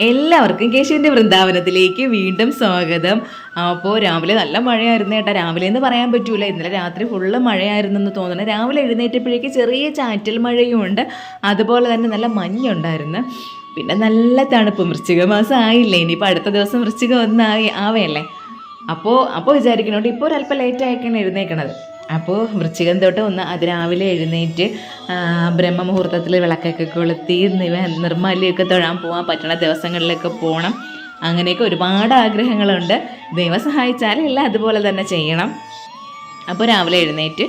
എല്ലാവർക്കും കേശുവിന്റെ വൃന്ദാവനത്തിലേക്ക് വീണ്ടും സ്വാഗതം. അപ്പോൾ രാവിലെ നല്ല മഴയായിരുന്നു കേട്ടോ രാവിലെ എന്ന് പറയാൻ പറ്റൂല. ഇന്നലെ രാത്രി ഫുള്ള് മഴയായിരുന്നു എന്ന് തോന്നുന്നു. രാവിലെ എഴുന്നേറ്റപ്പോഴേക്ക് ചെറിയ ചാറ്റൽ മഴയുമുണ്ട് അതുപോലെ തന്നെ നല്ല മഞ്ഞുണ്ടായിരുന്നു. പിന്നെ നല്ല തണുപ്പ്. വൃശ്ചിക മാസം ആയില്ലേ? ഇനിയിപ്പോൾ അടുത്ത ദിവസം വൃശ്ചിക ഒന്നായി. ആവേയല്ലേ അപ്പോൾ അപ്പോൾ വിചാരിക്കണോണ്ട് ഇപ്പോൾ ഒരല്പം ലേറ്റ് ആയിക്കാണ് എഴുന്നേക്കണത്. അപ്പോൾ വൃശ്ചികം തൊട്ട് ഒന്ന് അതിരാവിലെ എഴുന്നേറ്റ് ബ്രഹ്മമുഹൂർത്തത്തിൽ വിളക്കൊക്കെ കൊളുത്തി നിർമ്മാല്യമൊക്കെ തൊഴാൻ പോകാൻ പറ്റണ ദിവസങ്ങളിലൊക്കെ പോകണം അങ്ങനെയൊക്കെ ഒരുപാട് ആഗ്രഹങ്ങളുണ്ട്. ദൈവം സഹായിച്ചാൽ എല്ലാം അതുപോലെ തന്നെ ചെയ്യണം. അപ്പോൾ രാവിലെ എഴുന്നേറ്റ്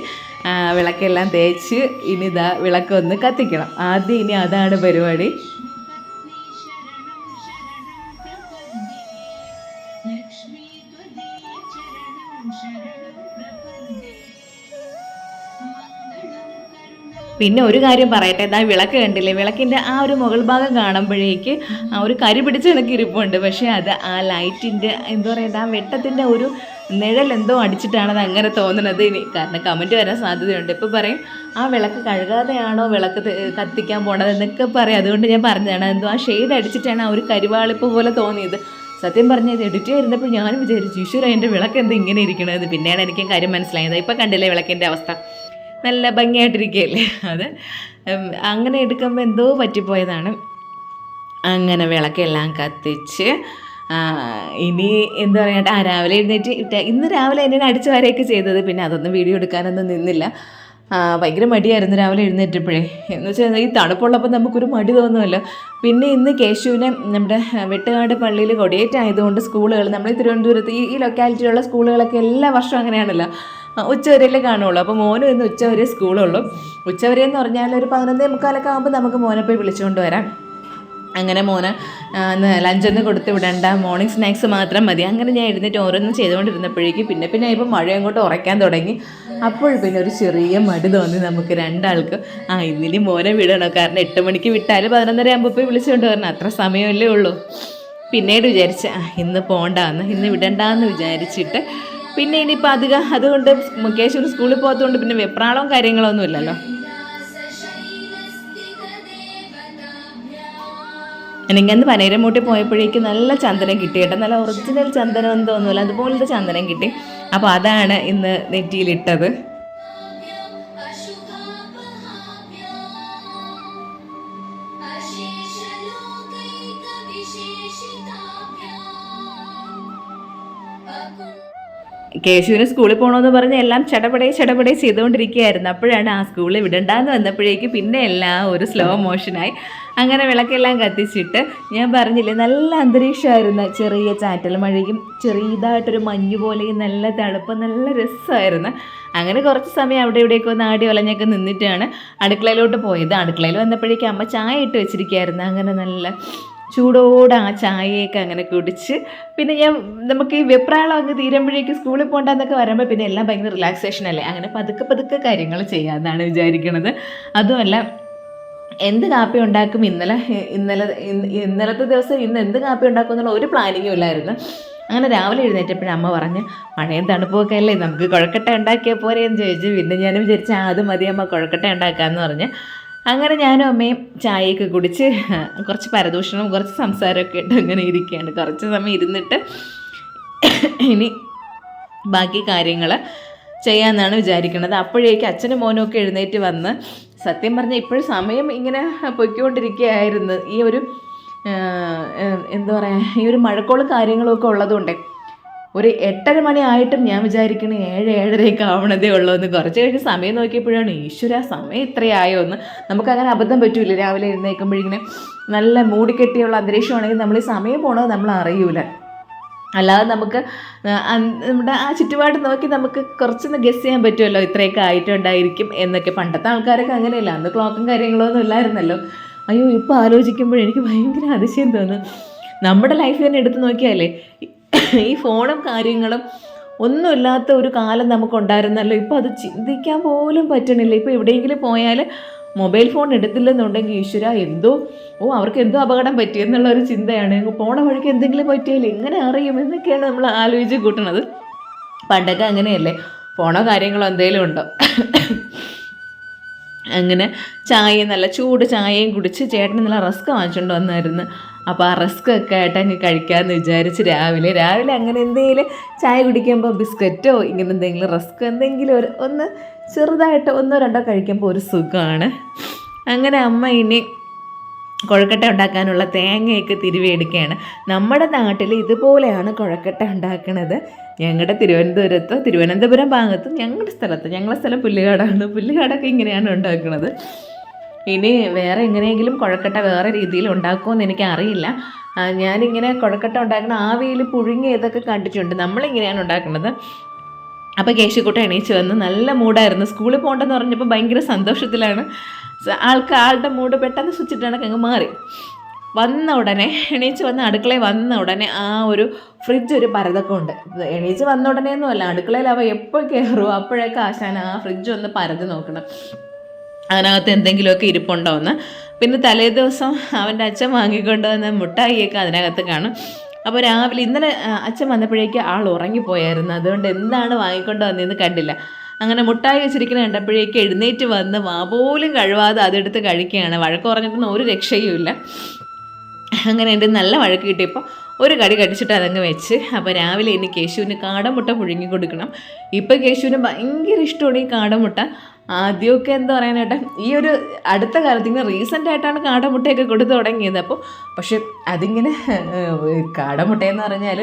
വിളക്കെല്ലാം തേച്ച് ഇനി ഇതാ വിളക്കൊന്ന് കത്തിക്കണം. ആദ്യം ഇനി അതാണ് പരിപാടി. പിന്നെ ഒരു കാര്യം പറയട്ടെ എന്താ വിളക്ക് കണ്ടില്ലേ? വിളക്കിന്റെ ആ ഒരു മുകൾ ഭാഗം കാണുമ്പോഴേക്ക് ഒരു കരി പിടിച്ച് കണക്ക് ഇരിപ്പുണ്ട്. പക്ഷേ അത് ആ ലൈറ്റിന്റെ എന്താ പറയുക ആ വെട്ടത്തിന്റെ ഒരു നിഴൽ എന്തോ അടിച്ചിട്ടാണ് അത് അങ്ങനെ തോന്നുന്നത് ഇനി. കാരണം കമന്റ് വരാൻ സാധ്യതയുണ്ട്. ഇപ്പോൾ പറയും ആ വിളക്ക് കഴുകാതെയാണോ വിളക്ക് കത്തിക്കാൻ പോണത്? എന്നൊക്കെ പറയും. അതുകൊണ്ട് ഞാൻ പറഞ്ഞതാണ് എന്തോ ആ ഷെയ്ഡ് അടിച്ചിട്ടാണ് ആ ഒരു കരിവാളിപ്പ് പോലെ തോന്നിയത്. സത്യം പറഞ്ഞ ഇത് എഡിറ്റ് ചെയ്തിരുന്നപ്പോൾ ഞാനും വിചാരിച്ചു ഈശ്വര എന്റെ വിളക്ക് എന്താ ഇങ്ങനെ ഇരിക്കണത്? പിന്നെയാണ് എനിക്കും കാര്യം മനസ്സിലായത്. ഇപ്പം കണ്ടില്ലേ വിളക്കിന്റെ അവസ്ഥ? നല്ല ഭംഗിയായിട്ടിരിക്കുകയല്ലേ? അത് അങ്ങനെ എടുക്കുമ്പോൾ എന്തോ പറ്റിപ്പോയതാണ്. അങ്ങനെ വിളക്കെല്ലാം കത്തിച്ച് ഇനി എന്താ പറയുക ആ രാവിലെ എഴുന്നേറ്റ് ഇട്ട- ഇന്ന് രാവിലെ എന്നെ അടിച്ചു വരെയൊക്കെ ചെയ്തത് പിന്നെ അതൊന്നും വീഡിയോ എടുക്കാനൊന്നും നിന്നില്ല. ഭയങ്കര മടിയായിരുന്നു രാവിലെ എഴുന്നേറ്റപ്പോഴേ. എന്ന് വെച്ചാൽ ഈ തണുപ്പുള്ളപ്പോൾ നമുക്കൊരു മടി തോന്നുമല്ലോ. പിന്നെ ഇന്ന് കേശുവിനെ നമ്മുടെ വെട്ടുകാട് പള്ളിയിൽ കൊടിയേറ്റായതുകൊണ്ട് സ്കൂളുകൾ നമ്മൾ തിരുവനന്തപുരത്ത് ഈ ലൊക്കാലിറ്റിയിലുള്ള സ്കൂളുകളൊക്കെ എല്ലാ വർഷവും അങ്ങനെയാണല്ലോ. ഉച്ചവരെയല്ലേ കാണുള്ളൂ. അപ്പോൾ മോനും ഇന്ന് ഉച്ചവരെ സ്കൂളുള്ളൂ. ഉച്ചവരെ എന്ന് പറഞ്ഞാൽ ഒരു പതിനൊന്നേ മുക്കാലൊക്കെ ആകുമ്പോൾ നമുക്ക് മോനെ പോയി വിളിച്ചുകൊണ്ട് വരാം. അങ്ങനെ മോന് ലഞ്ചൊന്നും കൊടുത്ത് വിടണ്ട. മോർണിംഗ് സ്നാക്സ് മാത്രം മതി. അങ്ങനെ ഞാൻ എഴുന്നേറ്റ് ഓരോന്നും ചെയ്തുകൊണ്ടിരുന്നപ്പോഴേക്കും പിന്നെ പിന്നെ ഇപ്പം മഴ അങ്ങോട്ട് ഉറയ്ക്കാൻ തുടങ്ങി. അപ്പോൾ പിന്നെ ഒരു ചെറിയ മടി തോന്നി നമുക്ക് രണ്ടാൾക്ക്. ആ ഇന്നിനി മോനെ വിടണോ? കാരണം എട്ട് മണിക്ക് വിട്ടാൽ പതിനൊന്നര ആകുമ്പോൾ പോയി വിളിച്ചുകൊണ്ട് വരണം. അത്ര സമയമല്ലേ ഉള്ളൂ. പിന്നീട് വിചാരിച്ച ഇന്ന് പോണ്ടാന്ന്. ഇന്ന് വിടണ്ടാന്ന് വിചാരിച്ചിട്ട് പിന്നെ ഇനിയിപ്പോൾ അധികം അതുകൊണ്ട് കേശവന് സ്കൂളിൽ പോകാത്തതുകൊണ്ട് പിന്നെ വെപ്രാളവും കാര്യങ്ങളൊന്നും ഇല്ലല്ലോ. എനിക്കന്ന് പനേരമൂട്ടി പോയപ്പോഴേക്ക് നല്ല ചന്ദനം കിട്ടി കേട്ടോ. നല്ല ഒറിജിനൽ ചന്ദനം എന്ന് അതുപോലത്തെ ചന്ദനം കിട്ടി. അപ്പോൾ അതാണ് ഇന്ന് നെറ്റിയിലിട്ടത്. കേശുവിന് സ്കൂളിൽ പോകണമെന്ന് പറഞ്ഞ് എല്ലാം ചടപടേ ചടപടേ ചെയ്തുകൊണ്ടിരിക്കുകയായിരുന്നു. അപ്പോഴാണ് ആ സ്കൂളിൽ വിടണ്ടാന്ന് വന്നപ്പോഴേക്ക് പിന്നെ എല്ലാം ഒരു സ്ലോ മോഷനായി അങ്ങനെ വിളക്കെല്ലാം കത്തിച്ചിട്ട് ഞാൻ പറഞ്ഞില്ലേ നല്ല അന്തരീക്ഷമായിരുന്നു. ചെറിയ ചാറ്റൽ മഴയും ചെറിയതായിട്ടൊരു മഞ്ഞ് പോലെയും നല്ല തണുപ്പ് നല്ല രസമായിരുന്നു. അങ്ങനെ കുറച്ച് സമയം അവിടെ ഇവിടെയൊക്കെ ഒന്ന് ആടി ഒലഞ്ഞൊക്കെ നിന്നിട്ടാണ് അടുക്കളയിലോട്ട് പോയത്. അടുക്കളയിൽ വന്നപ്പോഴേക്കും അമ്മ ചായ ഇട്ട് വെച്ചിരിക്കുകയായിരുന്നു. അങ്ങനെ നല്ല ചൂടോടെ ആ ചായയൊക്കെ അങ്ങനെ കുടിച്ച് പിന്നെ ഞാൻ നമുക്ക് ഈ വെപ്രാളം അങ്ങ് തീരുമ്പോഴേക്ക് സ്കൂളിൽ പോകണ്ടെന്നൊക്കെ വരുമ്പോൾ പിന്നെ എല്ലാം ഭയങ്കര റിലാക്സേഷൻ അല്ലേ? അങ്ങനെ പതുക്കെ പതുക്കെ കാര്യങ്ങൾ ചെയ്യാമെന്നാണ് വിചാരിക്കുന്നത് അതുമല്ല എന്ത് കാപ്പി ഉണ്ടാക്കും ഇന്നലെ? ഇന്നലെ ഇന്ന് ഇന്നലത്തെ ദിവസം ഇന്ന് എന്ത് കാപ്പി ഉണ്ടാക്കും എന്നുള്ള ഒരു പ്ലാനിങ്ങും ഇല്ലായിരുന്നു. അങ്ങനെ രാവിലെ എഴുന്നേറ്റപ്പോഴും അമ്മ പറഞ്ഞ് മഴയും തണുപ്പൊക്കെ അല്ലേ? നമുക്ക് കുഴക്കട്ട ഉണ്ടാക്കിയാൽ പോരെ എന്ന് ചോദിച്ചു. പിന്നെ ഞാൻ വിചാരിച്ചു ആദ്യം അത് മതി അമ്മ കുഴക്കട്ട ഉണ്ടാക്കാമെന്ന് പറഞ്ഞ്. അങ്ങനെ ഞാനും അമ്മയും ചായയൊക്കെ കുടിച്ച് കുറച്ച് പരദൂഷണവും കുറച്ച് സംസാരമൊക്കെ ഇട്ട് അങ്ങനെ ഇരിക്കുകയാണ്. കുറച്ച് സമയം ഇരുന്നിട്ട് ഇനി ബാക്കി കാര്യങ്ങൾ ചെയ്യാമെന്നാണ് വിചാരിക്കുന്നത്. അപ്പോഴേക്ക് അച്ഛനും മോനും ഒക്കെ എഴുന്നേറ്റ് വന്ന് സത്യം പറഞ്ഞാൽ ഇപ്പോഴും സമയം ഇങ്ങനെ പൊയ്ക്കൊണ്ടിരിക്കുകയായിരുന്നു. ഈ ഒരു എന്താ പറയുക ഈ ഒരു മഴക്കോളും കാര്യങ്ങളൊക്കെ ഉള്ളതുകൊണ്ടേ ഒരു എട്ടര മണി ആയിട്ടും ഞാൻ വിചാരിക്കണേ ഏഴ് ഏഴരയൊക്കെ ആവണതേ ഉള്ളൂ എന്ന്. കുറച്ച് കഴിഞ്ഞ് സമയം നോക്കിയപ്പോഴാണ് ഈശ്വര സമയം ഇത്രയായോ എന്ന്. നമുക്കങ്ങനെ അബദ്ധം പറ്റൂല. രാവിലെ എഴുന്നേൽക്കുമ്പോഴിങ്ങനെ നല്ല മൂടിക്കെട്ടിയുള്ള അന്തരീക്ഷമാണെങ്കിൽ നമ്മൾ ഈ സമയം പോണത് നമ്മൾ അറിയൂല. അല്ലാതെ നമുക്ക് നമ്മുടെ ആ ചുറ്റുപാട് നോക്കി നമുക്ക് കുറച്ചൊന്ന് ഗസ് ചെയ്യാൻ പറ്റുമല്ലോ ഇത്രയൊക്കെ ആയിട്ടുണ്ടായിരിക്കും എന്നൊക്കെ. പണ്ടത്തെ ആൾക്കാരൊക്കെ അങ്ങനെയല്ല. അന്ന് ക്ലോക്കും കാര്യങ്ങളൊന്നും ഇല്ലായിരുന്നല്ലോ. അയ്യോ ഇപ്പോൾ ആലോചിക്കുമ്പോൾ എനിക്ക് ഭയങ്കര അതിശയം തോന്നുന്നു നമ്മുടെ ലൈഫ് തന്നെ എടുത്തു നോക്കിയാലേ ഈ ഫോണും കാര്യങ്ങളും ഒന്നുമില്ലാത്ത ഒരു കാലം നമുക്കുണ്ടായിരുന്നല്ലോ. ഇപ്പോൾ അത് ചിന്തിക്കാൻ പോലും പറ്റണില്ല. ഇപ്പോൾ എവിടെയെങ്കിലും പോയാൽ മൊബൈൽ ഫോൺ എടുത്തില്ലെന്നുണ്ടെങ്കിൽ ഈശ്വര എന്തോ? ഓ അവർക്ക് എന്തോ അപകടം പറ്റിയെന്നുള്ള ഒരു ചിന്തയാണ്. പോണ വഴിക്ക് എന്തെങ്കിലും പറ്റിയാൽ എങ്ങനെ അറിയും? എന്നൊക്കെയാണ് നമ്മൾ ആലോചിച്ച് കൂട്ടണത്. പണ്ടൊക്കെ അങ്ങനെയല്ലേ? ഫോണോ കാര്യങ്ങളോ എന്തെങ്കിലും ഉണ്ടോ? അങ്ങനെ ചായ നല്ല ചൂട് ചായയും കുടിച്ച് ചേട്ടൻ നല്ല റസ്ക് വാങ്ങിച്ചുകൊണ്ട് വന്നായിരുന്നു. അപ്പോൾ ആ റസ്ക് ഒക്കെ ആയിട്ട് അങ്ങ് കഴിക്കാമെന്ന് വിചാരിച്ച് രാവിലെ. രാവിലെ അങ്ങനെ എന്തെങ്കിലും ചായ കുടിക്കുമ്പോൾ ബിസ്ക്കറ്റോ ഇങ്ങനെ എന്തെങ്കിലും റിസ്ക് എന്തെങ്കിലും ഒരു ഒന്ന് ചെറുതായിട്ട് ഒന്നോ രണ്ടോ കഴിക്കുമ്പോൾ ഒരു സുഖമാണ് അങ്ങനെ അമ്മ ഇനി കുഴക്കട്ട ഉണ്ടാക്കാനുള്ള തേങ്ങയൊക്കെ തിരുവിയെടുക്കുകയാണ് നമ്മുടെ നാട്ടിൽ ഇതുപോലെയാണ് കുഴക്കട്ട ഉണ്ടാക്കുന്നത് ഞങ്ങളുടെ തിരുവനന്തപുരത്ത് തിരുവനന്തപുരം ഭാഗത്തും ഞങ്ങളുടെ സ്ഥലത്ത് ഞങ്ങളുടെ സ്ഥലം പുല്ലുകാടാണ്. പുല്ലുകാടൊക്കെ ഇങ്ങനെയാണ് ഉണ്ടാക്കുന്നത് ഇനി വേറെ എങ്ങനെയെങ്കിലും കുഴക്കട്ട വേറെ രീതിയിൽ ഉണ്ടാക്കുമെന്ന് എനിക്കറിയില്ല. ഞാനിങ്ങനെ കുഴക്കട്ട ഉണ്ടാക്കുന്ന ആവിയിൽ പുഴുങ്ങി ഇതൊക്കെ കണ്ടിട്ടുണ്ട് നമ്മളിങ്ങനെയാണ് ഉണ്ടാക്കുന്നത്. അപ്പോൾ കേശുക്കുട്ട എണീച്ച് വന്ന് നല്ല മൂഡായിരുന്നു. സ്കൂളിൽ പോകണ്ടെന്ന് പറഞ്ഞപ്പോൾ ഭയങ്കര സന്തോഷത്തിലാണ്. ആൾക്ക് ആളുടെ മൂഡ് പെട്ടെന്ന് സ്വിച്ചിട്ടാണ് അങ്ങ് മാറി. വന്ന ഉടനെ എണീച്ച് വന്ന് അടുക്കളയിൽ വന്ന ഉടനെ ആ ഒരു ഫ്രിഡ്ജ് ഒരു പരതൊക്കെ ഉണ്ട്. എണീച്ച് വന്ന ഉടനെ ഒന്നുമല്ല അടുക്കളയിൽ അവ എപ്പോൾ കയറുമോ അപ്പോഴൊക്കെ ആശാൻ ആ ഫ്രിഡ്ജ് ഒന്ന് പരത് നോക്കണം. അതിനകത്ത് എന്തെങ്കിലുമൊക്കെ ഇരിപ്പുണ്ടോ എന്ന് പിന്നെ തലേ ദിവസം അവന്റെ അച്ഛൻ വാങ്ങിക്കൊണ്ട് വന്ന മുട്ടായിയൊക്കെ അതിനകത്ത് കാണും. അപ്പോൾ രാവിലെ ഇന്നലെ അച്ഛൻ വന്നപ്പോഴേക്ക് ആൾ ഉറങ്ങിപ്പോയായിരുന്നു. അതുകൊണ്ട് എന്താണ് വാങ്ങിക്കൊണ്ട് വന്നതെന്ന് കണ്ടില്ല. അങ്ങനെ മുട്ടായി വെച്ചിരിക്കുന്ന കണ്ടപ്പോഴേക്ക് എഴുന്നേറ്റ് വന്ന് വാ പോലും കഴുവാതെ അതെടുത്ത് കഴിക്കുകയാണ്. വഴക്ക് പറഞ്ഞിട്ടൊന്നും ഒരു രക്ഷയുമില്ല അങ്ങനെ എന്റെ നല്ല വഴക്ക് കിട്ടിയപ്പോൾ ഒരു കടി കടിച്ചിട്ട് അതങ്ങ് വെച്ച്. അപ്പോൾ രാവിലെ ഇനി കേശുവിന് കാടമുട്ട പുഴുങ്ങി കൊടുക്കണം. ഇപ്പോൾ കേശുവിന് ഭയങ്കര ഇഷ്ടമാണ് ഈ കാടമുട്ട. ആദ്യമൊക്കെ എന്താ പറയാനായിട്ട് ഈ ഒരു അടുത്ത കാലത്ത് ഇങ്ങനെ റീസെന്റ് ആയിട്ടാണ് കാടമുട്ടയൊക്കെ കൊടുത്തു തുടങ്ങിയത്. അപ്പോൾ പക്ഷെ അതിങ്ങനെ കാടമുട്ടയെന്ന് പറഞ്ഞാൽ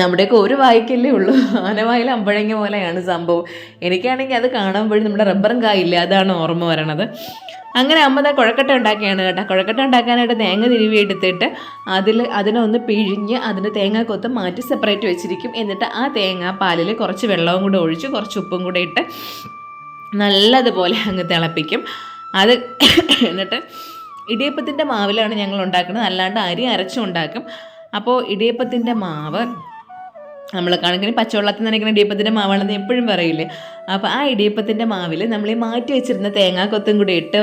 നമ്മുടെയൊക്കെ ഒരു വായിക്കല്ലേ ഉള്ളൂ. ആനവായിൽ അമ്പഴങ്ങ പോലെയാണ് സംഭവം. എനിക്കാണെങ്കിൽ അത് കാണുമ്പോഴും നമ്മുടെ റബ്ബറും കായില്ല അതാണ് ഓർമ്മ വരണത്. അങ്ങനെ അമ്മ ദാ കുഴക്കട്ട ഉണ്ടാക്കിയാണ് കേട്ടോ. കുഴക്കട്ട ഉണ്ടാക്കാനായിട്ട് തേങ്ങ തിരുവി എടുത്തിട്ട് അതിൽ അതിനെ ഒന്ന് പിഴിഞ്ഞ് അതിന്റെ തേങ്ങ കൊത്ത് മാറ്റി സെപ്പറേറ്റ് വെച്ചിരിക്കും. എന്നിട്ട് ആ തേങ്ങ പാലിൽ കുറച്ച് വെള്ളവും കൂടെ ഒഴിച്ച് കുറച്ച് ഉപ്പും കൂടെ ഇട്ട് നല്ലതുപോലെ അങ്ങ് തിളപ്പിക്കും. അത് എന്നിട്ട് ഇടിയപ്പത്തിന്റെ മാവിലാണ് ഞങ്ങൾ ഉണ്ടാക്കുന്നത്. അല്ലാണ്ട് അരി അരച്ചും ഉണ്ടാക്കും. അപ്പോൾ ഇടിയപ്പത്തിന്റെ മാവ് നമ്മൾ കണക്കിന് പച്ചവെള്ളത്തിൽ നനയ്ക്കുന്ന ഇടിയപ്പത്തിന്റെ മാവാണെന്ന് എപ്പോഴും പറയില്ലേ? അപ്പോൾ ആ ഇടിയപ്പത്തിന്റെ മാവിൽ നമ്മൾ ഈ മാറ്റി വെച്ചിരുന്ന തേങ്ങാക്കൊത്തും കൂടി ഇട്ട്